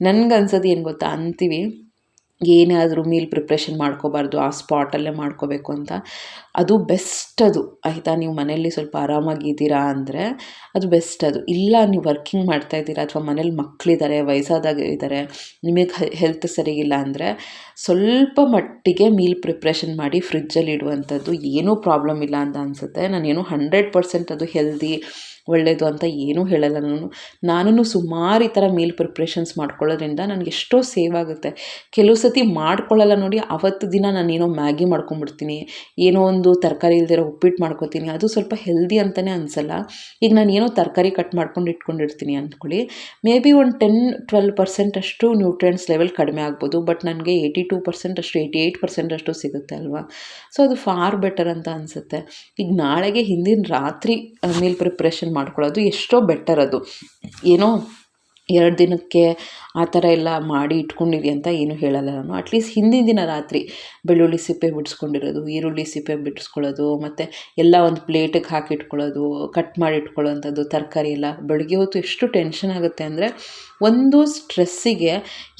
S1: ನನಗನ್ಸೋದು ಏನು ಗೊತ್ತಾ ಅಂತೀವಿ. ಏನೇ ಆದರೂ ಮೀಲ್ ಪ್ರಿಪ್ರೇಷನ್ ಮಾಡ್ಕೋಬಾರ್ದು, ಆ ಸ್ಪಾಟಲ್ಲೇ ಮಾಡ್ಕೋಬೇಕು ಅಂತ, ಅದು ಬೆಸ್ಟ್ ಅದು. ಆಯಿತಾ? ನೀವು ಮನೆಯಲ್ಲಿ ಸ್ವಲ್ಪ ಆರಾಮಾಗಿದ್ದೀರಾ ಅಂದರೆ ಅದು ಬೆಸ್ಟ್ ಅದು. ಇಲ್ಲ, ನೀವು ವರ್ಕಿಂಗ್ ಮಾಡ್ತಾ ಇದ್ದೀರಾ ಅಥವಾ ಮನೇಲಿ ಮಕ್ಕಳಿದ್ದಾರೆ ವಯಸ್ಸಾದಾಗ ಇದ್ದಾರೆ ನಿಮಗೆ ಹೆಲ್ತ್ ಸರಿಗಿಲ್ಲ ಅಂದರೆ ಸ್ವಲ್ಪ ಮಟ್ಟಿಗೆ ಮೀಲ್ ಪ್ರಿಪ್ರೇಷನ್ ಮಾಡಿ ಫ್ರಿಜ್ಜಲ್ಲಿ ಇಡುವಂಥದ್ದು ಏನೂ ಪ್ರಾಬ್ಲಮ್ ಇಲ್ಲ ಅಂತ ಅನಿಸುತ್ತೆ. ನಾನೇನು ಹಂಡ್ರೆಡ್ ಪರ್ಸೆಂಟ್ ಅದು ಹೆಲ್ದಿ ಒಳ್ಳೆಯದು ಅಂತ ಏನೂ ಹೇಳಲ್ಲ ನಾನು. ನಾನು ಸುಮಾರು ಈ ಥರ ಮೀಲ್ ಪ್ರಿಪ್ರೇಷನ್ಸ್ ಮಾಡ್ಕೊಳ್ಳೋದ್ರಿಂದ ನನಗೆ ಎಷ್ಟೋ ಸೇವ್ ಆಗುತ್ತೆ. ಕೆಲವು ಸತಿ ಮಾಡ್ಕೊಳ್ಳಲ್ಲ ನೋಡಿ, ಅವತ್ತು ದಿನ ನಾನೇನೋ ಮ್ಯಾಗಿ ಮಾಡ್ಕೊಂಬಿಡ್ತೀನಿ, ಏನೋ ಒಂದು ತರಕಾರಿ ಇಲ್ದಿರೋ ಉಪ್ಪಿಟ್ಟು ಮಾಡ್ಕೊತೀನಿ, ಅದು ಸ್ವಲ್ಪ ಹೆಲ್ದಿ ಅಂತಲೇ ಅನಿಸಲ್ಲ. ಈಗ ನಾನು ಏನೋ ತರಕಾರಿ ಕಟ್ ಮಾಡ್ಕೊಂಡು ಇಟ್ಕೊಂಡಿರ್ತೀನಿ ಅಂದ್ಕೊಳ್ಳಿ. ಮೇ ಬಿ ಒಂದು ಟೆನ್ ಟ್ವೆಲ್ ಪರ್ಸೆಂಟ್ ಅಷ್ಟು ನ್ಯೂಟ್ರಿಯೆಂಟ್ಸ್ ಲೆವೆಲ್ ಕಡಿಮೆ ಆಗ್ಬೋದು ಬಟ್ ನನಗೆ ಏಯ್ಟಿ ಟೂ ಪರ್ಸೆಂಟ್ ಅಷ್ಟು ಏಯ್ಟಿ ಏಯ್ಟ್ ಪರ್ಸೆಂಟ್ ಅಷ್ಟು ಸಿಗುತ್ತೆ ಅಲ್ವಾ? ಸೊ ಅದು ಫಾರ್ ಬೆಟರ್ ಅಂತ ಅನಿಸುತ್ತೆ. ಈಗ ನಾಳೆಗೆ ಹಿಂದಿನ ರಾತ್ರಿ ಮೀಲ್ ಪ್ರಿಪ್ರೇಷನ್ ಮಾಡ್ಕೊಳ್ಳೋದು ಎಷ್ಟೋ ಬೆಟರ್ ಅದು. ಏನೋ ಎರಡು ದಿನಕ್ಕೆ ಆ ಥರ ಎಲ್ಲ ಮಾಡಿ ಇಟ್ಕೊಂಡಿರಿ ಅಂತ ಏನು ಹೇಳಲ್ಲ ನಾನು. ಅಟ್ಲೀಸ್ಟ್ ಹಿಂದಿನ ದಿನ ರಾತ್ರಿ ಬೆಳ್ಳುಳ್ಳಿ ಸಿಪ್ಪೆ ಬಿಡಿಸ್ಕೊಂಡಿರೋದು, ಈರುಳ್ಳಿ ಸಿಪ್ಪೆ ಬಿಡಿಸ್ಕೊಳ್ಳೋದು, ಮತ್ತು ಎಲ್ಲ ಒಂದು ಪ್ಲೇಟಿಗೆ ಹಾಕಿಟ್ಕೊಳ್ಳೋದು ಕಟ್ ಮಾಡಿ ಇಟ್ಕೊಳ್ಳೋವಂಥದ್ದು, ತರಕಾರಿ ಎಲ್ಲ. ಬೆಳಗ್ಗೆ ಹೊತ್ತು ಎಷ್ಟು ಟೆನ್ಷನ್ ಆಗುತ್ತೆ ಅಂದರೆ ಒಂದು ಸ್ಟ್ರೆಸ್ಸಿಗೆ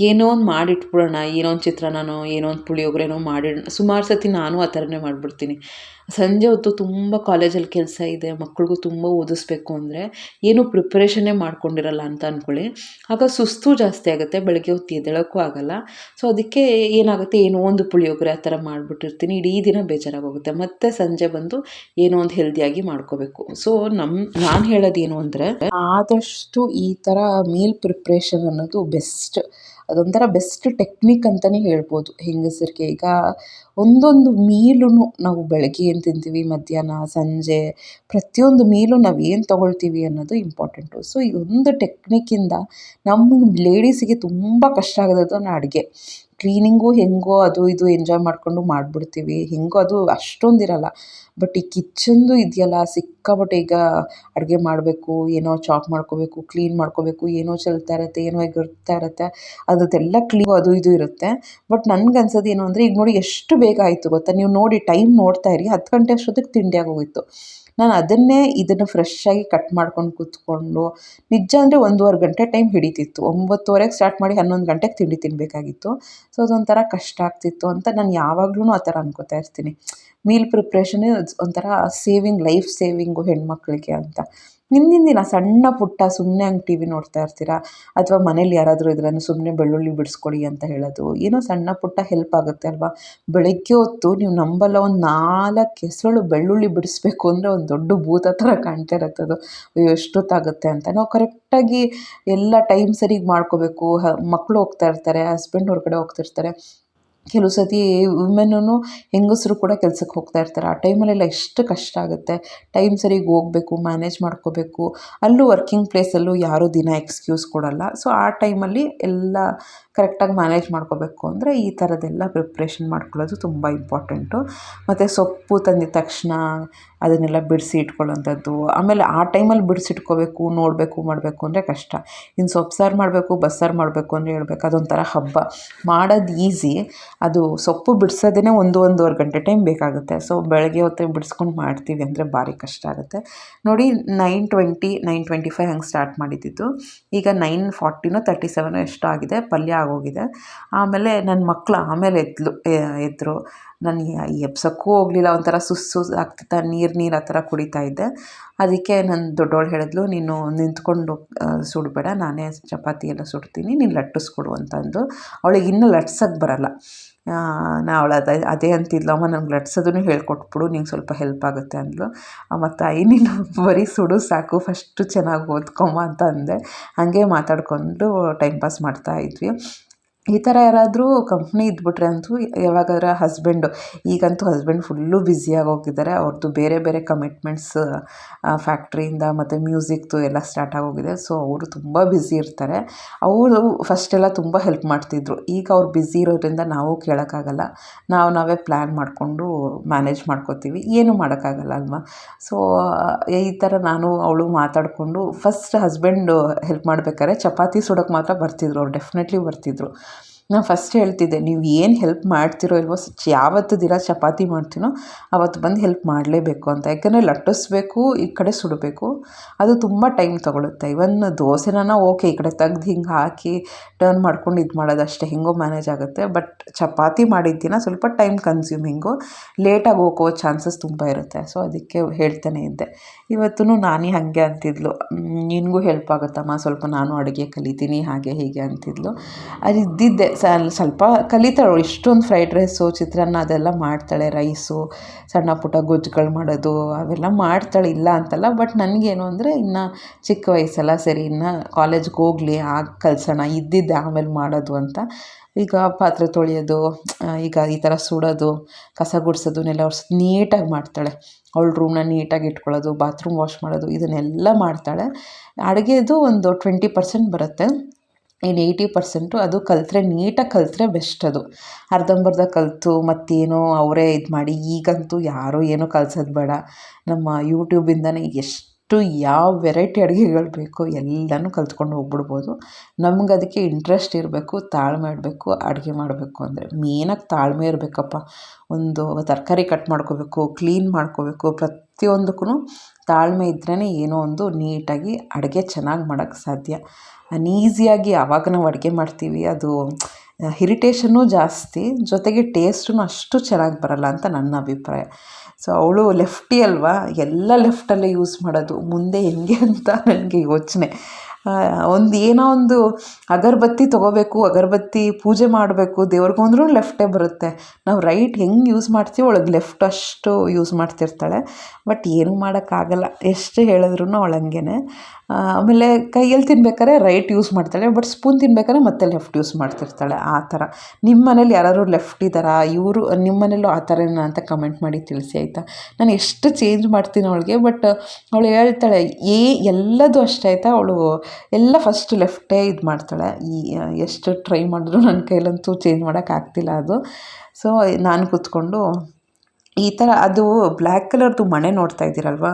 S1: ಏನೋ ಒಂದು ಮಾಡಿಟ್ಬಿಡೋಣ, ಏನೋ ಒಂದು ಚಿತ್ರಾನ್ನನೋ, ಏನೋ ಒಂದು ಪುಳಿಯೋಗರೆನೋ ಮಾಡಿಡೋಣ ಸುಮಾರು ಸತಿ ನಾನು ಆ ಥರನೇ ಮಾಡಿಬಿಡ್ತೀನಿ. ಸಂಜೆ ಹೊತ್ತು ತುಂಬ ಕಾಲೇಜಲ್ಲಿ ಕೆಲಸ ಇದೆ ಮಕ್ಕಳಿಗೂ ತುಂಬ ಓದಿಸ್ಬೇಕು ಅಂದರೆ ಏನೂ ಪ್ರಿಪ್ರೇಷನ್ನೇ ಮಾಡ್ಕೊಂಡಿರಲ್ಲ ಅಂತ ಅಂದ್ಕೊಳ್ಳಿ ಆಗ ಸುಸ್ತು ಜಾಸ್ತಿ ಆಗುತ್ತೆ, ಬೆಳಗ್ಗೆ ಹೊತ್ತು ಎದ್ದೇಳೋಕ್ಕೂ ಆಗಲ್ಲ. ಸೊ ಅದಕ್ಕೆ ಏನಾಗುತ್ತೆ, ಏನೋ ಒಂದು ಪುಳಿಯೋಗರೆ ಆ ಥರ ಮಾಡಿಬಿಟ್ಟಿರ್ತೀನಿ, ಇಡೀ ದಿನ ಬೇಜಾರಾಗೋಗುತ್ತೆ. ಮತ್ತು ಸಂಜೆ ಬಂದು ಏನೋ ಒಂದು ಹೆಲ್ದಿಯಾಗಿ ಮಾಡ್ಕೋಬೇಕು. ಸೊ ನಮ್ಮ ನಾನು ಹೇಳೋದೇನು ಅಂದರೆ, ಆದಷ್ಟು ಈ ಥರ ಮೀಲ್ ಪ್ರಿಪ್ರೇಷನ್ ಅನ್ನೋದು ಬೆಸ್ಟ್ ಅದೊಂಥರ ಬೆಸ್ಟ್ ಟೆಕ್ನಿಕ್ ಅಂತಲೇ ಹೇಳ್ಬೋದು. ಹೆಂಗಸರಿಗೆ ಈಗ ಒಂದೊಂದು ಮೀಲೂ ನಾವು ಬೆಳಗ್ಗೆ ಏನು ತಿಂತೀವಿ, ಮಧ್ಯಾಹ್ನ, ಸಂಜೆ, ಪ್ರತಿಯೊಂದು ಮೀಲು ನಾವು ಏನು ತೊಗೊಳ್ತೀವಿ ಅನ್ನೋದು ಇಂಪಾರ್ಟೆಂಟು ಸೊ ಈ ಒಂದು ಟೆಕ್ನಿಕ್ಕಿಂದ ನಮ್ಮ ಲೇಡೀಸಿಗೆ ತುಂಬ ಕಷ್ಟ ಆಗೋದು ಅಡುಗೆ. ಕ್ಲೀನಿಂಗು ಹೆಂಗೋ ಅದು ಇದು ಎಂಜಾಯ್ ಮಾಡಿಕೊಂಡು ಮಾಡಿಬಿಡ್ತೀವಿ. ಹೆಂಗೋ ಅದು ಅಷ್ಟೊಂದಿರಲ್ಲ. ಬಟ್ ಈ ಕಿಚನ್ದು ಇದೆಯಲ್ಲ, ಸಿಕ್ಕಾಪಟ್ಟೆ ಈಗ ಅಡುಗೆ ಮಾಡಬೇಕು, ಏನೋ ಚಾಪ್ ಮಾಡ್ಕೋಬೇಕು ಕ್ಲೀನ್ ಮಾಡ್ಕೋಬೇಕು, ಏನೋ ಚೆಲ್ತಾ ಇರುತ್ತೆ, ಏನೋ ಎಗರ್ತಾ ಇರುತ್ತೆ ಅದರದ್ದೆಲ್ಲ ಕ್ಲೀನ್ ಅದು ಇದು ಇರುತ್ತೆ. ಬಟ್ ನನಗೆ ಅನ್ಸೋದು ಏನು ಅಂದರೆ, ಈಗ ನೋಡಿ ಎಷ್ಟು ಬೇಗ ಆಯಿತು ಗೊತ್ತಾ? ನೀವು ನೋಡಿ ಟೈಮ್ ನೋಡ್ತಾ ಇರಿ, ಹತ್ತು ಗಂಟೆ ಅಷ್ಟೊತ್ತಿಗೆ ತಿಂಡಿ ಆಗೋಗಿತ್ತು. ನಾನು ಅದನ್ನೇ ಇದನ್ನು ಫ್ರೆಶ್ಶಾಗಿ ಕಟ್ ಮಾಡ್ಕೊಂಡು ಕೂತ್ಕೊಂಡು, ನಿಜ ಅಂದರೆ ಒಂದೂವರೆ ಗಂಟೆ ಟೈಮ್ ಹಿಡಿತಿತ್ತು. ಒಂಬತ್ತುವರೆಗೆ ಸ್ಟಾರ್ಟ್ ಮಾಡಿ ಹನ್ನೊಂದು ಗಂಟೆಗೆ ತಿಂಡಿ ತಿನ್ನಬೇಕಾಗಿತ್ತು ಸೊ ಅದೊಂಥರ ಕಷ್ಟ ಆಗ್ತಿತ್ತು ಅಂತ ನಾನು ಯಾವಾಗಲೂ ಆ ಥರ ಅನ್ಕೋತಾ ಇರ್ತೀನಿ. ಮೀಲ್ ಪ್ರಿಪ್ರೇಷನ್ ಒಂಥರ ಸೇವಿಂಗ್ ಲೈಫ್ ಸೇವಿಂಗು ಹೆಣ್ಮಕ್ಳಿಗೆ ಅಂತ. ದಿನ ಸಣ್ಣ ಪುಟ್ಟ ಸುಮ್ಮನೆ ಹಂಗೆ ಟಿ ವಿ ನೋಡ್ತಾ ಇರ್ತೀರಾ? ಅಥವಾ ಮನೇಲಿ ಯಾರಾದರೂ ಇದ್ರೆ ಸುಮ್ಮನೆ ಬೆಳ್ಳುಳ್ಳಿ ಬಿಡಿಸ್ಕೊಡಿ ಅಂತ ಹೇಳೋದು. ಏನೋ ಸಣ್ಣ ಪುಟ್ಟ ಹೆಲ್ಪ್ ಆಗುತ್ತೆ ಅಲ್ವಾ? ಬೆಳಗ್ಗೆ ಹೊತ್ತು ನೀವು ನಂಬಲ್ಲ ಒಂದು ನಾಲ್ಕು ಕೆಸಳು ಬೆಳ್ಳುಳ್ಳಿ ಬಿಡಿಸ್ಬೇಕು ಅಂದರೆ ಒಂದು ದೊಡ್ಡ ಭೂತ ಥರ ಕಾಣ್ತಾ ಇರುತ್ತೆ ಅದು ಅಯ್ಯೋ, ಎಷ್ಟೊತ್ತಾಗುತ್ತೆ ಅಂತ. ನಾವು ಕರೆಕ್ಟಾಗಿ ಎಲ್ಲ ಟೈಮ್ ಸರಿಗೆ ಮಾಡ್ಕೋಬೇಕು. ಮಕ್ಕಳು ಹೋಗ್ತಾ ಇರ್ತಾರೆ ಹಸ್ಬೆಂಡ್ ಹೊರಗಡೆ ಹೋಗ್ತಿರ್ತಾರೆ ಕೆಲವು ಸತಿ ವುಮೆನ್ನೂ ಹೆಂಗಸರು ಕೂಡ ಕೆಲ್ಸಕ್ಕೆ ಹೋಗ್ತಾ ಇರ್ತಾರೆ. ಆ ಟೈಮಲ್ಲೆಲ್ಲ ಎಷ್ಟು ಕಷ್ಟ ಆಗುತ್ತೆ. ಟೈಮ್ ಸರಿಗೆ ಹೋಗ್ಬೇಕು, ಮ್ಯಾನೇಜ್ ಮಾಡ್ಕೋಬೇಕು. ಅಲ್ಲೂ ವರ್ಕಿಂಗ್ ಪ್ಲೇಸಲ್ಲೂ ಯಾರೂ ದಿನ ಎಕ್ಸ್ಕ್ಯೂಸ್ ಕೊಡೋಲ್ಲ. ಸೊ, ಆ ಟೈಮಲ್ಲಿ ಎಲ್ಲ ಕರೆಕ್ಟಾಗಿ ಮ್ಯಾನೇಜ್ ಮಾಡ್ಕೋಬೇಕು ಅಂದರೆ ಈ ಥರದ್ದೆಲ್ಲ ಪ್ರಿಪ್ರೇಷನ್ ಮಾಡ್ಕೊಳ್ಳೋದು ತುಂಬ ಇಂಪಾರ್ಟೆಂಟು. ಮತ್ತು ಸೊಪ್ಪು ತಂದಿದ ತಕ್ಷಣ ಅದನ್ನೆಲ್ಲ ಬಿಡಿಸಿ ಇಟ್ಕೊಳ್ಳೋಂಥದ್ದು ಆಮೇಲೆ ಆ ಟೈಮಲ್ಲಿ ಬಿಡಿಸಿಟ್ಕೋಬೇಕು ನೋಡಬೇಕು, ಮಾಡಬೇಕು ಅಂದರೆ ಕಷ್ಟ. ಇನ್ನು ಸೊಪ್ಪು ಸಾರು ಮಾಡಬೇಕು, ಬಸ್ಸಾರು ಮಾಡಬೇಕು ಅಂದರೆ ಹೇಳ್ಬೇಕು. ಅದೊಂಥರ ಹಬ್ಬ. ಮಾಡೋದು ಈಸಿ. ಅದು ಸೊಪ್ಪು ಬಿಡ್ಸೋದೇ ಒಂದು ಒಂದೂವರೆ ಗಂಟೆ ಟೈಮ್ ಬೇಕಾಗುತ್ತೆ. ಸೊ, ಬೆಳಗ್ಗೆ ಹೊತ್ತೇ ಬಿಡಿಸ್ಕೊಂಡು ಮಾಡ್ತೀವಿ ಅಂದರೆ ಭಾರಿ ಕಷ್ಟ ಆಗುತ್ತೆ. ನೋಡಿ, nine twenty nine twenty five ಹಂಗೆ ಸ್ಟಾರ್ಟ್ ಮಾಡಿದ್ದಿತ್ತು ಈಗ ನೈನ್ ಫಾರ್ಟಿನೋ ತರ್ಟಿ ಸೆವೆನೋ ಎಷ್ಟೋ ಆಗಿದೆ. ಪಲ್ಯ ಆಗೋಗಿದೆ. ಆಮೇಲೆ ನನ್ನ ಮಕ್ಕಳು ಆಮೇಲೆ ಎದ್ಲು ಎದ್ದರು ನಾನು ಎಬ್ಸೋಕ್ಕೂ ಹೋಗಲಿಲ್ಲ, ಒಂಥರ ಸುಸ್ ಆಗ್ತಿತ್ತು, ನೀರು ನೀರು ಆ ಥರ ಕುಡಿತಾ ಇದ್ದೆ. ಅದಕ್ಕೆ ನನ್ನ ದೊಡ್ಡವಳು ಹೇಳಿದ್ಲು, ನೀನು ನಿಂತ್ಕೊಂಡು ಸುಡಬೇಡ, ನಾನೇ ಚಪಾತಿ ಎಲ್ಲ ಸುಡ್ತೀನಿ, ನೀನು ಲಟ್ಟಿಸ್ಕೊಡು ಅಂತಂದು ಅವಳಿಗೆ ಇನ್ನೂ ಲಟ್ಸೋಕ್ಕೆ ಬರೋಲ್ಲ. ನಾ ಅವಳು ಅದೇ ಅದೇ ಅಂತಿದ್ಲು, ಅಮ್ಮ ನನಗೆ ಲಟ್ಸೋದನ್ನು ಹೇಳ್ಕೊಟ್ಬಿಡು, ನಿಂಗೆ ಸ್ವಲ್ಪ ಹೆಲ್ಪ್ ಆಗುತ್ತೆ ಅಂದಳು ಮತ್ತು ತಾಯಿ ನೀನು ಬರೀ ಸುಡು, ಸಾಕು, ಫಸ್ಟು ಚೆನ್ನಾಗಿ ಓದ್ಕೊಮ್ಮ ಅಂತ ಅಂದೆ. ಹಾಗೆ ಮಾತಾಡಿಕೊಂಡು ಟೈಮ್ ಪಾಸ್ ಮಾಡ್ತಾಯಿದ್ವಿ ಈ ಥರ ಯಾರಾದರೂ ಕಂಪ್ನಿ ಇದ್ಬಿಟ್ರೆ ಅಂತೂ ಯಾವಾಗಾರ ಹಸ್ಬೆಂಡು ಈಗಂತೂ ಹಸ್ಬೆಂಡ್ ಫುಲ್ಲು ಬ್ಯುಸಿಯಾಗಿ ಹೋಗಿದ್ದಾರೆ ಅವ್ರದ್ದು ಬೇರೆ ಬೇರೆ ಕಮಿಟ್ಮೆಂಟ್ಸ್ ಫ್ಯಾಕ್ಟ್ರಿಯಿಂದ ಮತ್ತು ಮ್ಯೂಸಿಕ್ದು ಎಲ್ಲ ಸ್ಟಾರ್ಟ್ ಆಗೋಗಿದೆ ಸೊ ಅವರು ತುಂಬ ಬ್ಯುಸಿ ಇರ್ತಾರೆ. ಅವರು ಫಸ್ಟೆಲ್ಲ ತುಂಬ ಹೆಲ್ಪ್ ಮಾಡ್ತಿದ್ರು. ಈಗ ಅವ್ರು ಬ್ಯುಸಿ ಇರೋದ್ರಿಂದ ನಾವು ಕೇಳೋಕ್ಕಾಗಲ್ಲ. ನಾವು ನಾವೇ ಪ್ಲ್ಯಾನ್ ಮಾಡಿಕೊಂಡು ಮ್ಯಾನೇಜ್ ಮಾಡ್ಕೋತೀವಿ. ಏನೂ ಮಾಡೋಕ್ಕಾಗಲ್ಲ ಅಲ್ವಾ? ಸೊ ಈ ಥರ ನಾನು, ಅವಳು ಮಾತಾಡಿಕೊಂಡು ಫಸ್ಟ್ ಹಸ್ಬೆಂಡು ಹೆಲ್ಪ್ ಮಾಡ್ಬೇಕಾದ್ರೆ ಚಪಾತಿ ಸುಡೋಕ್ಕೆ ಮಾತ್ರ ಬರ್ತಿದ್ರು. ಅವ್ರು ಡೆಫಿನೆಟ್ಲಿ ಬರ್ತಿದ್ರು. ನಾನು ಫಸ್ಟ್ ಹೇಳ್ತಿದ್ದೆ, ನೀವು ಏನು ಹೆಲ್ಪ್ ಮಾಡ್ತಿರೋ ಇಲ್ವೋ ಯಾವತ್ತು ದಿನ ಚಪಾತಿ ಮಾಡ್ತೀನೋ ಆವತ್ತು ಬಂದು ಹೆಲ್ಪ್ ಮಾಡಲೇಬೇಕು ಅಂತ. ಯಾಕಂದರೆ ಲಟ್ಟಿಸ್ಬೇಕು, ಈ ಕಡೆ ಸುಡಬೇಕು. ಅದು ತುಂಬ ಟೈಮ್ ತೊಗೊಳುತ್ತೆ. ಇವನ್ ದೋಸೆನ ಓಕೆ ಈ ಕಡೆ ತೆಗ್ದು ಹಿಂಗೆ ಹಾಕಿ ಟರ್ನ್ ಮಾಡ್ಕೊಂಡು ಇದು ಮಾಡೋದು ಅಷ್ಟೇ, ಹೆಂಗೋ ಮ್ಯಾನೇಜ್ ಆಗುತ್ತೆ. ಬಟ್ ಚಪಾತಿ ಮಾಡಿದ್ದಿನ ಸ್ವಲ್ಪ ಟೈಮ್ ಕನ್ಸ್ಯೂಮಿಂಗು ಲೇಟಾಗಿ ಹೋಗೋ ಚಾನ್ಸಸ್ ತುಂಬ ಇರುತ್ತೆ. ಸೊ ಅದಕ್ಕೆ ಹೇಳ್ತಾನೆ ಇದ್ದೆ. ಇವತ್ತೂ ನಾನೇ ಹಾಗೆ ಅಂತಿದ್ಲು. ನಿನಗೂ ಹೆಲ್ಪ್ ಆಗುತ್ತಮ್ಮ. ಸ್ವಲ್ಪ ನಾನು ಅಡುಗೆ ಕಲಿತೀನಿ, ಹಾಗೆ ಹೀಗೆ ಅಂತಿದ್ಲು. ಅದು ಇದ್ದಿದ್ದೆ. ಸ್ವಲ್ಪ ಕಲಿತಾಳು. ಇಷ್ಟೊಂದು ಫ್ರೈಡ್ ರೈಸು ಚಿತ್ರಾನ್ನ ಅದೆಲ್ಲ ಮಾಡ್ತಾಳೆ. ರೈಸು ಸಣ್ಣ ಪುಟ್ಟ ಗೊಜ್ಜುಗಳು ಮಾಡೋದು, ಅವೆಲ್ಲ ಮಾಡ್ತಾಳೆ. ಇಲ್ಲ ಅಂತಲ್ಲ ಬಟ್ ನನಗೇನು ಅಂದರೆ ಇನ್ನು ಚಿಕ್ಕ ವಯಸ್ಸಲ್ಲ ಸರಿ, ಇನ್ನು ಕಾಲೇಜ್ಗೆ ಹೋಗಲಿ, ಆಗ ಕಲ್ಸೋಣ, ಇದ್ದಿದ್ದೆ, ಆಮೇಲೆ ಮಾಡೋದು ಅಂತ. ಈಗ ಪಾತ್ರೆ ತೊಳೆಯೋದು ಈಗ ಈ ಥರ ಸುಡೋದು, ಕಸ ಗುಡಿಸೋದನ್ನೆಲ್ಲ ಒರ್ಸಿ ನೀಟಾಗಿ ಮಾಡ್ತಾಳೆ. ಅವಳ ರೂಮ್ನ ನೀಟಾಗಿ ಇಟ್ಕೊಳ್ಳೋದು ಬಾತ್ರೂಮ್ ವಾಶ್ ಮಾಡೋದು, ಇದನ್ನೆಲ್ಲ ಮಾಡ್ತಾಳೆ. ಅಡುಗೆದು ಒಂದು ಟ್ವೆಂಟಿ ಪರ್ಸೆಂಟ್ ಬರುತ್ತೆ. ಇನ್ನು ಏಯ್ಟಿ ಪರ್ಸೆಂಟು ಅದು ಕಲಿತ್ರೆ, ನೀಟಾಗಿ ಕಲಿತ್ರೆ ಬೆಸ್ಟ್ ಅದು. ಅರ್ಧಂಬರ್ಧ ಕಲಿತು, ಮತ್ತೇನೋ ಅವರೇ ಇದು ಮಾಡಿ ಈಗಂತೂ ಯಾರೂ ಏನೂ ಕಲ್ಸೋದು ಬೇಡ. ನಮ್ಮ ಯೂಟ್ಯೂಬಿಂದನೇ ಎಷ್ಟು ಎಷ್ಟು ಯಾವ ವೆರೈಟಿ ಅಡುಗೆಗಳು ಬೇಕೋ ಎಲ್ಲನೂ ಕಲ್ತ್ಕೊಂಡು ಹೋಗ್ಬಿಡ್ಬೋದು. ನಮ್ಗೆ ಅದಕ್ಕೆ ಇಂಟ್ರೆಸ್ಟ್ ಇರಬೇಕು, ತಾಳ್ಮೆ ಇರಬೇಕು ಅಡುಗೆ ಮಾಡಬೇಕು ಅಂದರೆ. ಮೇನಾಗಿ ತಾಳ್ಮೆ ಇರಬೇಕಪ್ಪ. ಒಂದು ತರಕಾರಿ ಕಟ್ ಮಾಡ್ಕೋಬೇಕು ಕ್ಲೀನ್ ಮಾಡ್ಕೋಬೇಕು ಪ್ರತಿಯೊಂದಕ್ಕೂ ತಾಳ್ಮೆ ಇದ್ರೇ ಏನೋ ಒಂದು ನೀಟಾಗಿ ಅಡುಗೆ ಚೆನ್ನಾಗಿ ಮಾಡೋಕ್ಕೆ ಸಾಧ್ಯ. ಅನ್ಈಸಿಯಾಗಿ ಯಾವಾಗ ನಾವು ಅಡುಗೆ ಮಾಡ್ತೀವಿ, ಅದು ಇರಿಟೇಷನ್ನು ಜಾಸ್ತಿ, ಜೊತೆಗೆ ಟೇಸ್ಟೂ ಅಷ್ಟು ಚೆನ್ನಾಗಿ ಬರಲ್ಲ ಅಂತ ನನ್ನ ಅಭಿಪ್ರಾಯ. ಸೊ, ಅವಳು ಲೆಫ್ಟಿ ಅಲ್ವಾ? ಎಲ್ಲ ಲೆಫ್ಟಲ್ಲೇ ಯೂಸ್ ಮಾಡೋದು, ಮುಂದೆ ಹೆಂಗೆ ಅಂತ ನನಗೆ ಯೋಚನೆ. ಒಂದು ಏನೋ ಒಂದು ಅಗರಬತ್ತಿ ತೊಗೋಬೇಕು, ಅಗರಬತ್ತಿ ಪೂಜೆ ಮಾಡಬೇಕು ದೇವ್ರಿಗೂ ಅಂದ್ರೂ ಲೆಫ್ಟೇ ಬರುತ್ತೆ. ನಾವು ರೈಟ್ ಹೆಂಗೆ ಯೂಸ್ ಮಾಡ್ತೀವಿ ಒಳಗೆ ಲೆಫ್ಟ್ ಅಷ್ಟು ಯೂಸ್ ಮಾಡ್ತಿರ್ತಾಳೆ. ಬಟ್ ಏನು ಮಾಡೋಕ್ಕಾಗಲ್ಲ, ಎಷ್ಟು ಹೇಳಿದ್ರು ಅವಳು ಹಂಗೇನೆ ಆಮೇಲೆ ಕೈಯಲ್ಲಿ ತಿನ್ಬೇಕಾದ್ರೆ ರೈಟ್ ಯೂಸ್ ಮಾಡ್ತಾಳೆ ಬಟ್ ಸ್ಪೂನ್ ತಿನ್ಬೇಕಾದ್ರೆ ಮತ್ತೆ ಲೆಫ್ಟ್ ಯೂಸ್ ಮಾಡ್ತಿರ್ತಾಳೆ, ಆ ಥರ. ನಿಮ್ಮ ಮನೇಲಿ ಯಾರಾದ್ರು ಲೆಫ್ಟ್ ಇದ್ದಾರಾ? ಇವರು ನಿಮ್ಮ ಮನೇಲೂ ಆ ಥರನ ಅಂತ ಕಮೆಂಟ್ ಮಾಡಿ ತಿಳಿಸಿ, ಆಯಿತಾ? ನಾನು ಎಷ್ಟು ಚೇಂಜ್ ಮಾಡ್ತೀನಿ ಅವಳಿಗೆ ಬಟ್ ಅವಳು ಹೇಳ್ತಾಳೆ, ಏ, ಎಲ್ಲದು ಅಷ್ಟೇ, ಆಯಿತಾ? ಅವಳು ಎಲ್ಲ ಫಸ್ಟ್ ಲೆಫ್ಟೇ ಇದು ಮಾಡ್ತಾಳೆ. ಈ, ಎಷ್ಟು ಟ್ರೈ ಮಾಡಿದ್ರು ನನ್ನ ಕೈಲಂತೂ ಚೇಂಜ್ ಮಾಡೋಕ್ಕಾಗ್ತಿಲ್ಲ ಅದು. ಸೊ ನಾನು ಕೂತ್ಕೊಂಡು ಈ ಥರ ಅದು ಬ್ಲ್ಯಾಕ್ ಕಲರ್ದು ಮಣೆ ನೋಡ್ತಾ ಇದ್ದೀರಲ್ವ?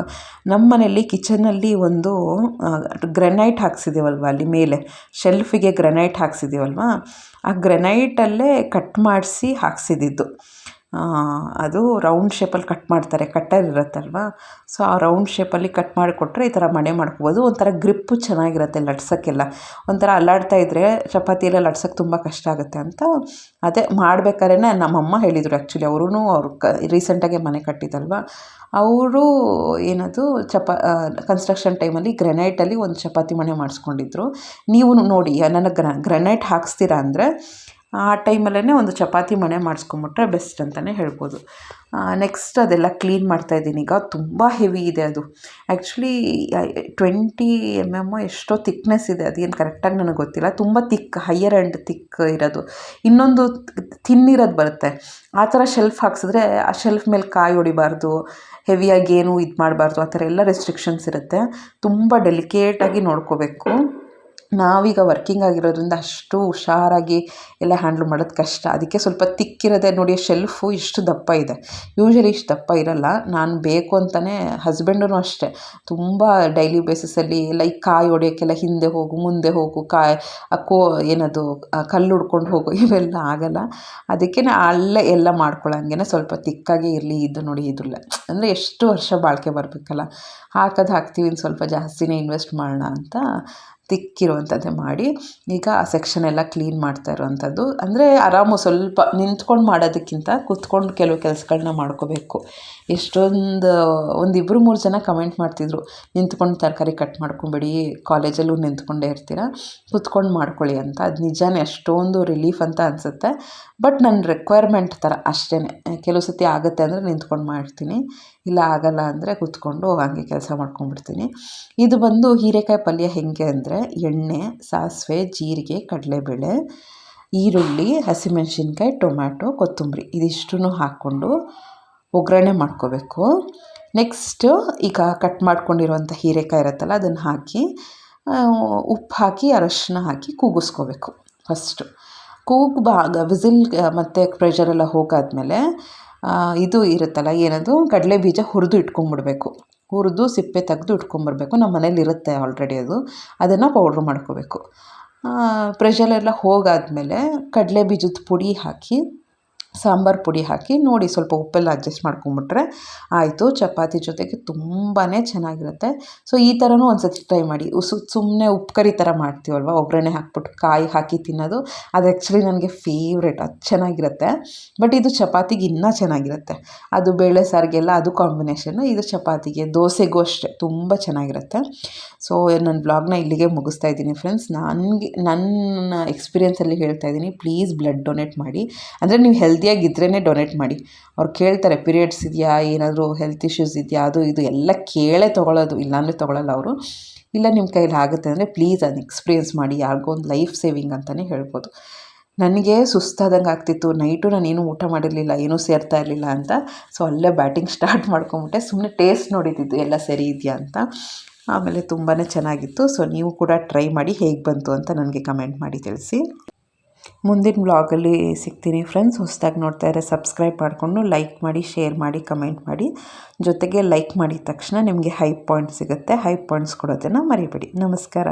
S1: ನಮ್ಮ ಮನೆಯಲ್ಲಿ ಕಿಚನಲ್ಲಿ ಒಂದು ಗ್ರೆನೈಟ್ ಹಾಕ್ಸಿದ್ದೀವಲ್ವ ಅಲ್ಲಿ ಮೇಲೆ? ಶೆಲ್ಫಿಗೆ ಗ್ರೆನೈಟ್ ಹಾಕ್ಸಿದ್ದೀವಲ್ವ ಆ ಗ್ರೆನೈಟಲ್ಲೇ ಕಟ್ ಮಾಡಿಸಿ ಹಾಕ್ಸಿದ್ದಿದ್ದು ಅದು ರೌಂಡ್ ಶೇಪಲ್ಲಿ ಕಟ್ ಮಾಡ್ತಾರೆ ಕಟ್ಟರ್ ಇರುತ್ತಲ್ವಾ? ಸೊ ಆ ರೌಂಡ್ ಶೇಪಲ್ಲಿ ಕಟ್ ಮಾಡಿಕೊಟ್ರೆ ಈ ಥರ ಮಣೆ ಮಾಡ್ಕೋಬೋದು. ಒಂಥರ ಗ್ರಿಪ್ಪು ಚೆನ್ನಾಗಿರುತ್ತೆ ಲಟ್ಸೋಕ್ಕೆಲ್ಲ. ಒಂಥರ ಅಲ್ಲಾಡ್ತಾ ಇದ್ದರೆ ಚಪಾತಿಯೆಲ್ಲ ಲಟ್ಸೋಕ್ಕೆ ತುಂಬ ಕಷ್ಟ ಆಗುತ್ತೆ ಅಂತ ಅದೇ ಮಾಡ್ಬೇಕಾದ್ರೆ ನಮ್ಮಮ್ಮ ಹೇಳಿದರು ಆ್ಯಕ್ಚುಲಿ ಅವರೂ ಅವ್ರು ಕ ರೀಸೆಂಟಾಗೆ ಮನೆ ಕಟ್ಟಿದ್ದಲ್ವ? ಅವರು ಏನದು, ಚಪಾ ಕನ್ಸ್ಟ್ರಕ್ಷನ್ ಟೈಮಲ್ಲಿ ಗ್ರೆನೈಟಲ್ಲಿ ಒಂದು ಚಪಾತಿ ಮಣೆ ಮಾಡಿಸ್ಕೊಂಡಿದ್ರು. ನೀವು ನೋಡಿ ನನಗೆ ಗ್ರೆನೈಟ್ ಹಾಕ್ಸ್ತೀರಾ ಅಂದರೆ ಆ ಟೈಮಲ್ಲೇ ಒಂದು ಚಪಾತಿ ಮಣೆ ಮಾಡಿಸ್ಕೊಂಬಿಟ್ರೆ ಬೆಸ್ಟ್ ಅಂತಲೇ ಹೇಳ್ಬೋದು. ನೆಕ್ಸ್ಟ್ ಅದೆಲ್ಲ ಕ್ಲೀನ್ ಮಾಡ್ತಾಯಿದ್ದೀನಿ ಈಗ ತುಂಬ ಹೆವಿ ಇದೆ ಅದು. ಆ್ಯಕ್ಚುಲಿ ಟ್ವೆಂಟಿ ಎಂ ಎಮ್ಮು ಎಷ್ಟೋ ತಿಕ್ನೆಸ್ ಇದೆ. ಅದೇನು ಕರೆಕ್ಟಾಗಿ ನನಗೆ ಗೊತ್ತಿಲ್ಲ. ತುಂಬ ತಿಕ್ ಹೈಯರ್ ಆ್ಯಂಡ್ ತಿಕ್ ಇರೋದು. ಇನ್ನೊಂದು ತಿನ್ನಿರೋದು ಬರುತ್ತೆ. ಆ ಥರ ಶೆಲ್ಫ್ ಹಾಕ್ಸಿದ್ರೆ ಆ ಶೆಲ್ಫ್ ಮೇಲೆ ಕಾಯಿ ಹೊಡಿಬಾರ್ದು ಹೆವಿಯಾಗಿ ಏನು ಇದು ಮಾಡಬಾರ್ದು ಆ ಥರ ಎಲ್ಲ ರೆಸ್ಟ್ರಿಕ್ಷನ್ಸ್ ಇರುತ್ತೆ. ತುಂಬ ಡೆಲಿಕೇಟಾಗಿ ನೋಡ್ಕೋಬೇಕು. ನಾವೀಗ ವರ್ಕಿಂಗ್ ಆಗಿರೋದ್ರಿಂದ ಅಷ್ಟು ಹುಷಾರಾಗಿ ಎಲ್ಲ ಹ್ಯಾಂಡ್ಲ್ ಮಾಡೋದು ಕಷ್ಟ. ಅದಕ್ಕೆ ಸ್ವಲ್ಪ ತಿಕ್ಕಿರೋದೆ ನೋಡಿ ಶೆಲ್ಫು ಇಷ್ಟು ದಪ್ಪ ಇದೆ. ಯೂಶ್ವಲಿ ಇಷ್ಟು ದಪ್ಪ ಇರೋಲ್ಲ. ನಾನು ಬೇಕು ಅಂತಲೇ ಹಸ್ಬೆಂಡೂ ಅಷ್ಟೇ. ತುಂಬ ಡೈಲಿ ಬೇಸಿಸಲ್ಲಿ ಲೈಕ್ ಕಾಯಿ ಹೊಡಿಯೋಕ್ಕೆಲ್ಲ ಹಿಂದೆ ಹೋಗು, ಮುಂದೆ ಹೋಗು, ಕಾಯಿ ಕೋ, ಏನದು ಕಲ್ಲು ಹುಡ್ಕೊಂಡು ಹೋಗು, ಇವೆಲ್ಲ ಆಗೋಲ್ಲ. ಅದಕ್ಕೆ ಅಲ್ಲೇ ಎಲ್ಲ ಮಾಡ್ಕೊಳ್ಳೋಂಗೆ ಸ್ವಲ್ಪ ತಿಕ್ಕಾಗೇ ಇರಲಿ, ಇದು ನೋಡಿ ಇದ್ರಲ್ಲೇ ಅಂದರೆ ಎಷ್ಟು ವರ್ಷ ಬಾಳಿಕೆ ಬರಬೇಕಲ್ಲ. ಹಾಕೋದು ಹಾಕ್ತೀವಿ ಸ್ವಲ್ಪ ಜಾಸ್ತಿನೇ ಇನ್ವೆಸ್ಟ್ ಮಾಡೋಣ ಅಂತ ತಿಕ್ಕಿರುವಂಥದ್ದೇ ಮಾಡಿ ಈಗ ಆ ಸೆಕ್ಷನ್ ಎಲ್ಲ ಕ್ಲೀನ್ ಮಾಡ್ತಾ ಇರುವಂಥದ್ದು ಅಂದರೆ ಆರಾಮು ಸ್ವಲ್ಪ ನಿಂತ್ಕೊಂಡು ಮಾಡೋದಕ್ಕಿಂತ ಕೂತ್ಕೊಂಡು ಕೆಲವು ಕೆಲಸಗಳನ್ನ ಮಾಡ್ಕೋಬೇಕು. ಎಷ್ಟೊಂದು ಒಂದು ಇಬ್ಬರು ಮೂರು ಜನ ಕಮೆಂಟ್ ಮಾಡ್ತಿದ್ರು, ನಿಂತ್ಕೊಂಡು ತರಕಾರಿ ಕಟ್ ಮಾಡ್ಕೊಬೇಡಿ ಕಾಲೇಜಲ್ಲೂ ನಿಂತ್ಕೊಂಡೇ ಇರ್ತೀರ, ಕೂತ್ಕೊಂಡು ಮಾಡ್ಕೊಳ್ಳಿ ಅಂತ. ಅದು ನಿಜಾನೇ ಅಷ್ಟೊಂದು ರಿಲೀಫ್ ಅಂತ ಅನಿಸುತ್ತೆ. ಬಟ್ ನನ್ನ ರಿಕ್ವೈರ್ಮೆಂಟ್ ಥರ ಅಷ್ಟೇ ಕೆಲವು ಸತಿ ಆಗುತ್ತೆ ಅಂದರೆ ನಿಂತ್ಕೊಂಡು ಮಾಡ್ತೀನಿ. ಇಲ್ಲ ಆಗಲ್ಲ ಅಂದರೆ ಕೂತ್ಕೊಂಡು ಹಾಗೆ ಕೆಲಸ ಮಾಡ್ಕೊಂಡ್ಬಿಡ್ತೀನಿ. ಇದು ಬಂದು ಹೀರೆಕಾಯಿ ಪಲ್ಯ ಹೇಗೆ ಅಂದರೆ ಎಣ್ಣೆ, ಸಾಸಿವೆ, ಜೀರಿಗೆ, ಕಡಲೆಬೇಳೆ, ಈರುಳ್ಳಿ, ಹಸಿಮೆಣ್ಸಿನ್ಕಾಯಿ, ಟೊಮ್ಯಾಟೊ, ಕೊತ್ತಂಬರಿ ಇದಿಷ್ಟನ್ನು ಹಾಕ್ಕೊಂಡು ಒಗ್ಗರಣೆ ಮಾಡ್ಕೋಬೇಕು. ನೆಕ್ಸ್ಟು ಈಗ ಕಟ್ ಮಾಡ್ಕೊಂಡಿರುವಂಥ ಹೀರೆಕಾಯಿ ಇರುತ್ತಲ್ಲ, ಅದನ್ನು ಹಾಕಿ ಉಪ್ಪು ಹಾಕಿ, ಅರಶಿನ ಹಾಕಿ ಕೂಗಿಸ್ಕೋಬೇಕು ಫಸ್ಟು ಕೂಗು ಭಾಗ, ವಿಸಿಲ್ ಮತ್ತು ಪ್ರೆಷರೆಲ್ಲ ಹೋಗಾದ್ಮೇಲೆ ಇದು ಇರುತ್ತಲ್ಲ, ಏನದು? ಕಡಲೆ ಬೀಜ ಹುರಿದು ಇಟ್ಕೊಂಡ್ಬಿಡ್ಬೇಕು ಹುರಿದು ಸಿಪ್ಪೆ ತೆಗೆದು ಇಟ್ಕೊಂಡ್ಬರ್ಬೇಕು ನಮ್ಮ ಮನೇಲಿ ಇರುತ್ತೆ ಆಲ್ರೆಡಿ ಅದು. ಅದನ್ನು ಪೌಡ್ರ್ ಮಾಡ್ಕೋಬೇಕು. ಪ್ರೆಷರೆಲ್ಲ ಹೋಗಾದ್ಮೇಲೆ ಕಡಲೆ ಬೀಜದ ಪುಡಿ ಹಾಕಿ ಸಾಂಬಾರು ಪುಡಿ ಹಾಕಿ ನೋಡಿ ಸ್ವಲ್ಪ ಉಪ್ಪೆಲ್ಲ ಅಡ್ಜಸ್ಟ್ ಮಾಡ್ಕೊಂಬಿಟ್ರೆ ಆಯಿತು. ಚಪಾತಿ ಜೊತೆಗೆ ತುಂಬಾ ಚೆನ್ನಾಗಿರುತ್ತೆ. ಸೊ ಈ ಥರನೂ ಒಂದು ಸತಿ ಟ್ರೈ ಮಾಡಿ. ಉಸು ಸುಮ್ಮನೆ ಉಪ್ಪು ಕರಿ ಥರ ಮಾಡ್ತೀವಲ್ವ? ಒಗ್ಗರಣೆ ಹಾಕ್ಬಿಟ್ಟು ಕಾಯಿ ಹಾಕಿ ತಿನ್ನೋದು, ಅದು ಆ್ಯಕ್ಚುಲಿ ನನಗೆ ಫೇವ್ರೇಟ್ ಅದು ಚೆನ್ನಾಗಿರುತ್ತೆ. ಬಟ್ ಇದು ಚಪಾತಿಗೆ ಇನ್ನೂ ಚೆನ್ನಾಗಿರುತ್ತೆ. ಅದು ಬೇಳೆ ಸಾರಿಗೆಲ್ಲ ಅದು ಕಾಂಬಿನೇಷನ್ನು ಇದು ಚಪಾತಿಗೆ ದೋಸೆಗೂ ಅಷ್ಟೇ. ತುಂಬ ಚೆನ್ನಾಗಿರುತ್ತೆ. ಸೊ ನನ್ನ ಬ್ಲಾಗ್ನ ಇಲ್ಲಿಗೆ ಮುಗಿಸ್ತಾ ಇದ್ದೀನಿ ಫ್ರೆಂಡ್ಸ್ ನನಗೆ, ನನ್ನ ಎಕ್ಸ್ಪೀರಿಯೆನ್ಸಲ್ಲಿ ಹೇಳ್ತಾ ಇದ್ದೀನಿ. ಪ್ಲೀಸ್ ಬ್ಲಡ್ ಡೊನೇಟ್ ಮಾಡಿ. ಅಂದರೆ ನೀವು ಹೆಲ್ದಿಯಾಗಿದ್ರೇ ಡೊನೇಟ್ ಮಾಡಿ. ಅವ್ರು ಕೇಳ್ತಾರೆ ಪೀರಿಯಡ್ಸ್ ಇದೆಯಾ? ಏನಾದರೂ ಹೆಲ್ತ್ ಇಶ್ಯೂಸ್ ಇದೆಯಾ? ಅದು ಇದು ಎಲ್ಲ ಕೇಳೇ ತೊಗೊಳ್ಳೋದು ಇಲ್ಲಾಂದರೆ ತೊಗೊಳ್ಳಲ್ಲ ಅವರು. ಇಲ್ಲ ನಿಮ್ಮ ಕೈಲಿ ಆಗುತ್ತೆ ಅಂದರೆ ಪ್ಲೀಸ್ ಅದನ್ನ ಎಕ್ಸ್ಪೀರಿಯೆನ್ಸ್ ಮಾಡಿ, ಯಾರಿಗೋ ಒಂದು ಲೈಫ್ ಸೇವಿಂಗ್ ಅಂತಲೇ ಹೇಳ್ಬೋದು. ನನಗೆ ಸುಸ್ತಾದಂಗೆ ಆಗ್ತಿತ್ತು, ನೈಟು ನಾನೇನು ಊಟ ಮಾಡಿರಲಿಲ್ಲ, ಏನೂ ಸೇರ್ತಾ ಇರಲಿಲ್ಲ ಅಂತ. ಸೊ ಅಲ್ಲೇ ಬ್ಯಾಟಿಂಗ್ ಸ್ಟಾರ್ಟ್ ಮಾಡ್ಕೊಂಬಿಟ್ಟೆ. ಸುಮ್ಮನೆ ಟೇಸ್ಟ್ ನೋಡಿದ್ದಿದ್ದು, ಎಲ್ಲ ಸರಿ ಇದೆಯಾ? ಅಂತ. ಆಮೇಲೆ ತುಂಬಾ ಚೆನ್ನಾಗಿತ್ತು. ಸೊ ನೀವು ಕೂಡ ಟ್ರೈ ಮಾಡಿ ಹೇಗೆ ಬಂತು ಅಂತ ನನಗೆ ಕಮೆಂಟ್ ಮಾಡಿ ತಿಳಿಸಿ. ಮುಂದಿನ ಬ್ಲಾಗಲ್ಲಿ ಸಿಗ್ತೀನಿ ಫ್ರೆಂಡ್ಸ್. ಹೊಸದಾಗಿ ನೋಡ್ತಾ ಇರೋ ಸಬ್ಸ್ಕ್ರೈಬ್ ಮಾಡಿಕೊಂಡು ಲೈಕ್ ಮಾಡಿ, ಶೇರ್ ಮಾಡಿ, ಕಮೆಂಟ್ ಮಾಡಿ. ಜೊತೆಗೆ ಲೈಕ್ ಮಾಡಿದ ತಕ್ಷಣ ನಿಮಗೆ ಹೈ ಪಾಯಿಂಟ್ ಸಿಗುತ್ತೆ. ಹೈ ಪಾಯಿಂಟ್ಸ್ ಕೊಡೋದನ್ನು ಮರಿಬೇಡಿ. ನಮಸ್ಕಾರ.